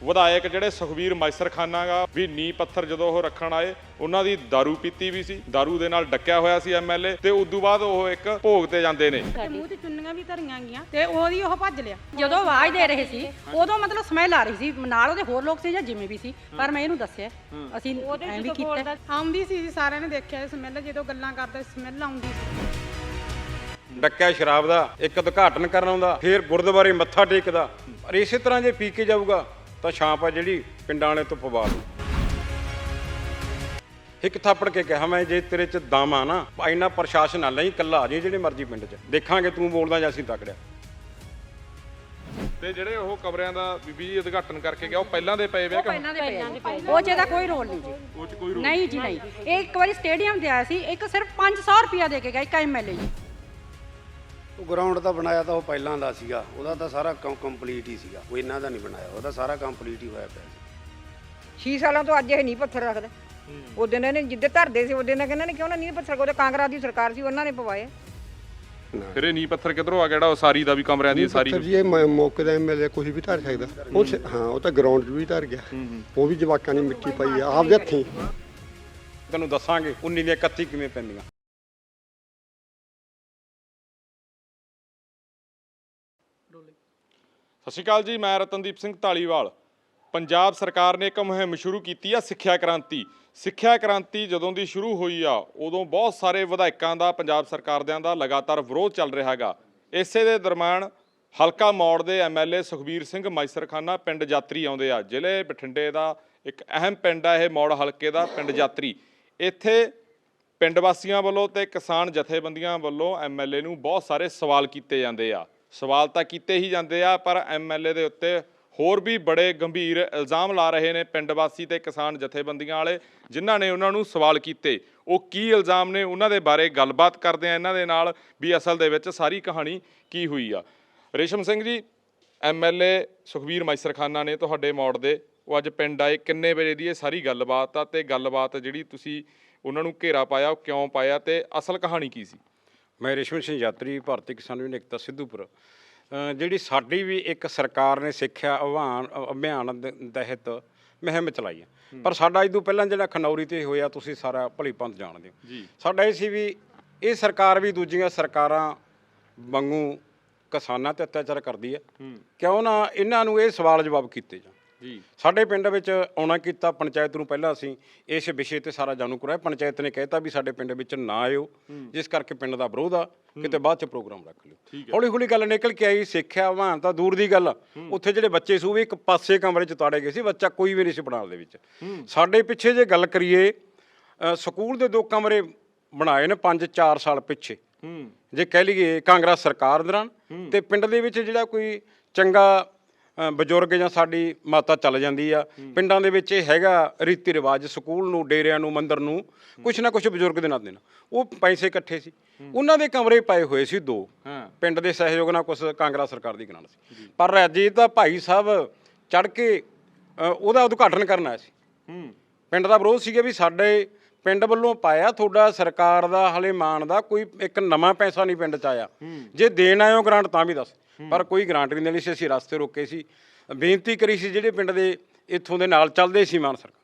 ਵਿਧਾਇਕ ਜਿਹੜੇ ਸੁਖਵੀਰ ਮਾਈਸਰਖਾਨਾ ਗਾ ਵੀ ਨੀ ਪੱਥਰ ਜਦੋਂ ਉਹ ਰੱਖਣ ਆਏ ਉਹਨਾਂ ਦੀ दारू ਪੀਤੀ ਵੀ ਸੀ दारू ਦੇ ਨਾਲ ਡੱਕਿਆ ਹੋਇਆ ਸੀ ਐਮਐਲਏ ਤੇ ਉਦੋਂ ਬਾਅਦ ਉਹ ਇੱਕ ਭੋਗ ਤੇ ਜਾਂਦੇ ਨੇ ਤੇ ਮੂੰਹ ਤੇ ਚੁੰਨੀਆਂ ਵੀ ਧਰੀਆਂ ਗਈਆਂ ਤੇ ਉਹਦੀ ਉਹ ਭੱਜ ਲਿਆ ਜਦੋਂ ਆਵਾਜ਼ ਦੇ ਰਹੇ ਸੀ ਉਦੋਂ ਮਤਲਬ ਸਮੈਲ ਆ ਰਹੀ ਸੀ ਨਾਲ ਉਹਦੇ ਹੋਰ ਲੋਕ ਸੀ ਜਾਂ ਜਿਵੇਂ ਵੀ ਸੀ ਪਰ ਮੈਂ ਇਹਨੂੰ ਦੱਸਿਆ ਅਸੀਂ ਐਂ ਵੀ ਕੀਤਾ ਆਉਂਦੀ ਸੀ ਜੀ ਸਾਰਿਆਂ ਨੇ ਦੇਖਿਆ ਸਮੈਲ ਜਦੋਂ ਗੱਲਾਂ ਕਰਦੇ ਸਮੈਲ ਆਉਂਦੀ ਸੀ ਡੱਕਿਆ ਸ਼ਰਾਬ ਦਾ ਇੱਕ ਉਦਘਾਟਨ ਕਰਨ ਆਉਂਦਾ ਫਿਰ ਗੁਰਦੁਆਰੇ ਮੱਥਾ ਟੇਕਦਾ ਪਰ ਇਸੇ ਤਰ੍ਹਾਂ ਜੇ ਪੀ ਕੇ ਜਾਊਗਾ ਤਾਂ ਛਾਂਪ ਆ ਜਿਹੜੀ ਪਿੰਡਾਂ ਵਾਲੇ ਤੋਂ ਪਵਾ ਲੂ ਇੱਕ ਥੱਪੜ ਕੇ ਕਿਹਾ ਮੈਂ ਜੇ ਤੇਰੇ ਚ ਦਮ ਆ ਨਾ ਇੰਨਾ ਪ੍ਰਸ਼ਾਸਨ ਨਾਲ ਨਹੀਂ ਕੱਲਾ ਆ ਜੇ ਜਿਹੜੇ ਮਰਜ਼ੀ ਪਿੰਡ ਚ। ਦੇਖਾਂਗੇ ਤੂੰ ਬੋਲਦਾ ਜਾਂ ਅਸੀਂ ਤਕੜਿਆ। ਤੇ ਜਿਹੜੇ ਉਹ ਕਮਰਿਆਂ ਦਾ ਬੀਬੀ ਜੀ ਉਦਘਾਟਨ ਕਰਕੇ ਗਿਆ ਉਹ ਪਹਿਲਾਂ ਦੇ ਪਏ ਵੇ ਕਿ ਪਹਿਲਾਂ ਦੇ ਪਏ ਉਹ ਚ ਇਹਦਾ ਕੋਈ ਰੋਲ ਨਹੀਂ ਜੀ। ਉਹ ਚ ਕੋਈ ਨਹੀਂ ਜੀ ਨਹੀਂ। ਇਹ ਇੱਕ ਵਾਰੀ ਸਟੇਡੀਅਮ ਤੇ ਆਇਆ ਸੀ ਇੱਕ ਸਿਰਫ 500 ਰੁਪਿਆ ਦੇ ਕੇ ਗਿਆ ਇੱਕ ਐਮਐਲਏ ਜੀ। ਉਹ ਗਰਾਊਂਡ ਤਾਂ ਬਣਾਇਆ ਤਾਂ ਉਹ ਪਹਿਲਾਂ ਦਾ ਸੀਗਾ। ਉਹਦਾ ਤਾਂ ਸਾਰਾ ਕੰਮ ਕੰਪਲੀਟ ਹੀ ਸੀਗਾ। ਉਹ ਇਹਨਾਂ ਦਾ ਨਹੀਂ ਬਣਾਇਆ। ਉਹਦਾ ਸਾਰਾ ਕੰਪਲੀਟ ਹੀ ਹੋਇਆ ਪਿਆ ਸੀ। 6 ਸਾਲਾਂ ਤੋਂ ਅੱਜ ਇਹ ਨਹੀਂ ਪੱਥਰ ਰੱਖਦਾ। ਉਹਦੇ ਨੇ ਇਹਨੇ ਜਿੱਦੇ ਧਰਦੇ ਸੀ ਉਹਦੇ ਨੇ ਕਹਿੰਦਾ ਨੇ ਕਿਉਂ ਨਾ ਨਹੀਂ ਪੱਥਰ ਉਹਦੇ ਕਾਂਗਰਸ ਦੀ ਸਰਕਾਰ ਸੀ ਉਹਨਾਂ ਨੇ ਪਵਾਏ ਫਿਰ ਇਹ ਨੀ ਪੱਥਰ ਕਿਧਰੋਂ ਆ ਗਿਆ? ਜਿਹੜਾ ਉਹ ਸਾਰੀ ਦਾ ਵੀ ਕਮਰਿਆਂ ਦੀ ਸਾਰੀ ਪੱਥਰ ਜੀ ਇਹ ਮ- ਮੌਕੇ ਦਾ ਐਮਐਲਏ ਕੁਝ ਵੀ ਧਰ ਸਕਦਾ। ਉਹ ਸ- ਹਾਂ ਉਹ ਤਾਂ ਗਰਾਊਂਡ 'ਚ ਵੀ ਧਰ ਗਿਆ। ਉਹ ਵੀ ਜਵਾਕਾਂ ਦੀ ਮਿੱਟੀ ਪਾਈ ਆ। ਆਪਦੇ ਹੱਥੀਂ। ਤੈਨੂੰ ਦੱਸਾਂਗੇ 19 ਦੀਆਂ 31 ਕਿਵੇਂ ਪੈਂਦੀਆਂ। ਸਤਿ ਸ਼੍ਰੀ ਅਕਾਲ ਜੀ, ਮੈਂ ਰਤਨਦੀਪ ਸਿੰਘ ਢਾਲੀਵਾਲ ਪੰਜਾਬ ਸਰਕਾਰ ਨੇ ਇੱਕ ਮੁਹਿੰਮ ਸ਼ੁਰੂ ਕੀਤੀ ਆ, ਸਿੱਖਿਆ ਕ੍ਰਾਂਤੀ। ਸਿੱਖਿਆ ਕ੍ਰਾਂਤੀ ਜਦੋਂ ਦੀ ਸ਼ੁਰੂ ਹੋਈ ਆ, ਉਦੋਂ ਬਹੁਤ ਸਾਰੇ ਵਿਧਾਇਕਾਂ ਦਾ, ਪੰਜਾਬ ਸਰਕਾਰ ਦਿਆਂ ਦਾ ਲਗਾਤਾਰ ਵਿਰੋਧ ਚੱਲ ਰਿਹਾ ਹੈਗਾ। ਇਸੇ ਦੇ ਦਰਮਿਆਨ ਹਲਕਾ ਮੌੜ ਦੇ ਐਮਐਲਏ ਸੁਖਬੀਰ ਸਿੰਘ ਮਾਈਸਰਖਾਨਾ ਪਿੰਡ ਜਾਤਰੀ ਆਉਂਦੇ ਆ। ਜ਼ਿਲ੍ਹੇ ਬਠਿੰਡੇ ਦਾ ਇੱਕ ਅਹਿਮ ਪਿੰਡ ਆ ਇਹ, ਮੌੜ ਹਲਕੇ ਦਾ ਪਿੰਡ ਜਾਤਰੀ ਇੱਥੇ ਪਿੰਡ ਵਾਸੀਆਂ ਵੱਲੋਂ ਤੇ ਕਿਸਾਨ ਜਥੇਬੰਦੀਆਂ ਵੱਲੋਂ ਐਮਐਲਏ ਨੂੰ ਬਹੁਤ ਸਾਰੇ ਸਵਾਲ ਕੀਤੇ ਜਾਂਦੇ ਆ। ਸਵਾਲ ਤਾਂ ਕੀਤੇ ਹੀ ਜਾਂਦੇ ਆ, ਪਰ ਐਮਐਲਏ ਦੇ ਉੱਤੇ ਹੋਰ ਵੀ ਬੜੇ ਗੰਭੀਰ ਇਲਜ਼ਾਮ ਲਾ ਰਹੇ ਨੇ ਪਿੰਡ ਵਾਸੀ ਤੇ ਕਿਸਾਨ ਜਥੇਬੰਦੀਆਂ ਵਾਲੇ, ਜਿਨ੍ਹਾਂ ਨੇ ਉਹਨਾਂ ਨੂੰ ਸਵਾਲ ਕੀਤੇ। ਉਹ ਕੀ ਇਲਜ਼ਾਮ ਨੇ, ਉਹਨਾਂ ਦੇ ਬਾਰੇ ਗੱਲਬਾਤ ਕਰਦੇ ਆ। ਇਹਨਾਂ ਦੇ ਨਾਲ ਵੀ ਅਸਲ ਦੇ ਵਿੱਚ ਸਾਰੀ ਕਹਾਣੀ ਕੀ ਹੋਈ ਆ। ਰੇਸ਼ਮ ਸਿੰਘ ਜੀ ਐਮਐਲਏ ਸੁਖਬੀਰ ਮਾਈਸਰਖਾਨਾ ਨੇ ਤੁਹਾਡੇ ਮੋੜ ਦੇ। ਉਹ ਅੱਜ ਪਿੰਡ ਆਏ, ਕਿੰਨੇ ਵਜੇ ਦੀ ਇਹ ਸਾਰੀ ਗੱਲਬਾਤ ਆ ਤੇ ਗੱਲਬਾਤ ਜਿਹੜੀ ਤੁਸੀਂ ਉਹਨਾਂ ਨੂੰ ਘੇਰਾ ਪਾਇਆ, ਉਹ ਕਿਉਂ ਪਾਇਆ ਤੇ ਅਸਲ ਕਹਾਣੀ ਕੀ ਸੀ? ਮੈਂ ਰੇਸ਼ਮ ਸਿੰਘ ਯਾਤਰੀ ਭਾਰਤੀ ਕਿਸਾਨ ਯੂਨੀਅਨ ਸਿੱਧੂਪੁਰ। ਜਿਹੜੀ ਸਾਡੀ ਵੀ ਇੱਕ ਸਰਕਾਰ ਨੇ ਸਿੱਖਿਆ ਅਭਿਆਨ ਅਭਿਆਨ ਤਹਿਤ ਮੁਹਿੰਮ ਚਲਾਈ ਹੈ। ਪਰ ਸਾਡਾ ਇਸ ਤੋਂ ਪਹਿਲਾਂ ਜਿਹੜਾ ਖਨੌਰੀ ਤੇ ਹੋਇਆ ਤੁਸੀਂ ਸਾਰਾ ਭਲੀ ਪੰਥ ਜਾਣਦੇ ਹੋ। ਸਾਡਾ ਇਹ ਸੀ ਵੀ ਇਹ ਸਰਕਾਰ ਵੀ ਦੂਜੀਆਂ ਸਰਕਾਰਾਂ ਵਾਂਗੂ ਕਿਸਾਨਾਂ ਤੇ ਅਤਿਆਚਾਰ ਕਰਦੀ ਹੈ। ਕਿਉਂ ਨਾ ਇਹਨਾਂ ਨੂੰ ਇਹ ਸਵਾਲ ਜਵਾਬ ਕੀਤੇ ਜਾਣ। ਜੀ। ਸਾਡੇ ਪਿੰਡ ਵਿੱਚ ਆਉਣਾ ਕੀਤਾ ਪੰਚਾਇਤ ਨੂੰ ਪਹਿਲਾਂ ਅਸੀਂ ਇਸ ਵਿਸ਼ੇ ਤੇ ਸਾਰਾ ਜਾਣੂ ਕਰਾਇਆ। ਪੰਚਾਇਤ ਨੇ ਕਹਿਤਾ ਵੀ ਸਾਡੇ ਪਿੰਡ ਵਿੱਚ ਨਾ ਆਇਓ ਜਿਸ ਕਰਕੇ ਪਿੰਡ ਦਾ ਵਿਰੋਧ ਆ ਕਿਤੇ ਬਾਅਦ ਚ ਪ੍ਰੋਗਰਾਮ ਰੱਖ ਲਿਓ। ਹੌਲੀ ਹੌਲੀ ਗੱਲ ਨਿਕਲ ਕੇ ਆਈ ਸਿੱਖਿਆ ਵਾਹਨ ਤਾਂ ਦੂਰ ਦੀ ਗੱਲ। ਉੱਥੇ ਜਿਹੜੇ ਬੱਚੇ ਸੀ ਵੀ ਇੱਕ ਪਾਸੇ ਕਮਰੇ ਚ ਤਾੜੇ ਗਏ ਸੀ ਬੱਚਾ ਕੋਈ ਵੀ ਨਹੀਂ ਸੀ ਬਣਾਉਣ ਦੇ ਵਿੱਚ। ਸਾਡੇ ਪਿੱਛੇ ਜੇ ਗੱਲ ਕਰੀਏ ਸਕੂਲ ਦੇ ਦੋ ਕਮਰੇ ਬਣਾਏ ਨੇ 5-4 ਸਾਲ ਪਿੱਛੇ। ਜੇ ਕਹਿ ਲਈਏ ਕਾਂਗਰਸ ਸਰਕਾਰ ਦੌਰਾਨ ਤੇ ਪਿੰਡ ਦੇ ਵਿੱਚ ਜਿਹੜਾ ਕੋਈ ਚੰਗਾ ਬਜ਼ੁਰਗ ਜਾਂ ਸਾਡੀ ਮਾਤਾ ਚੱਲ ਜਾਂਦੀ ਆ। ਪਿੰਡਾਂ ਦੇ ਵਿੱਚ ਇਹ ਹੈਗਾ ਰੀਤੀ ਰਿਵਾਜ ਸਕੂਲ ਨੂੰ ਡੇਰਿਆਂ ਨੂੰ ਮੰਦਿਰ ਨੂੰ ਕੁਛ ਨਾ ਕੁਛ ਬਜ਼ੁਰਗ ਦੇ ਨਾਲ ਦੇਣਾ ਉਹ ਪੈਸੇ ਇਕੱਠੇ ਸੀ। ਉਹਨਾਂ ਦੇ ਕਮਰੇ ਪਏ ਹੋਏ ਸੀ ਦੋ। ਪਿੰਡ ਦੇ ਸਹਿਯੋਗ ਨਾਲ ਕੁਛ ਕਾਂਗਰਸ ਸਰਕਾਰ ਦੀ ਗ੍ਰਾਂਟ ਸੀ। ਪਰ ਅਜੇ ਤਾਂ ਭਾਈ ਸਾਹਿਬ ਚੜ ਕੇ ਉਹਦਾ ਉਦਘਾਟਨ ਕਰਨ ਆਇਆ ਸੀ। ਪਿੰਡ ਦਾ ਵਿਰੋਧ ਸੀਗਾ ਵੀ ਸਾਡੇ ਪਿੰਡ ਵੱਲੋਂ ਪਾਇਆ ਤੁਹਾਡਾ ਸਰਕਾਰ ਦਾ ਹਲੇ ਮਾਨ ਦਾ ਕੋਈ ਇੱਕ ਨਵਾਂ ਪੈਸਾ ਨਹੀਂ ਪਿੰਡ ਚ ਆਇਆ। ਜੇ ਦੇਣ ਆਇਓ ਗ੍ਰਾਂਟ ਤਾਂ ਵੀ ਦੱਸ। ਪਰ ਕੋਈ ਗ੍ਰਾਂਟ ਨਹੀਂ ਦੇਣੀ ਸੀ ਅਸੀਂ ਰਸਤੇ ਰੋਕੇ ਸੀ। ਬੇਨਤੀ ਕਰੀ ਸੀ ਜਿਹੜੇ ਪਿੰਡ ਦੇ ਇੱਥੋਂ ਦੇ ਨਾਲ ਚੱਲਦੇ ਸੀ ਮਾਨ ਸਰਕਾਰ।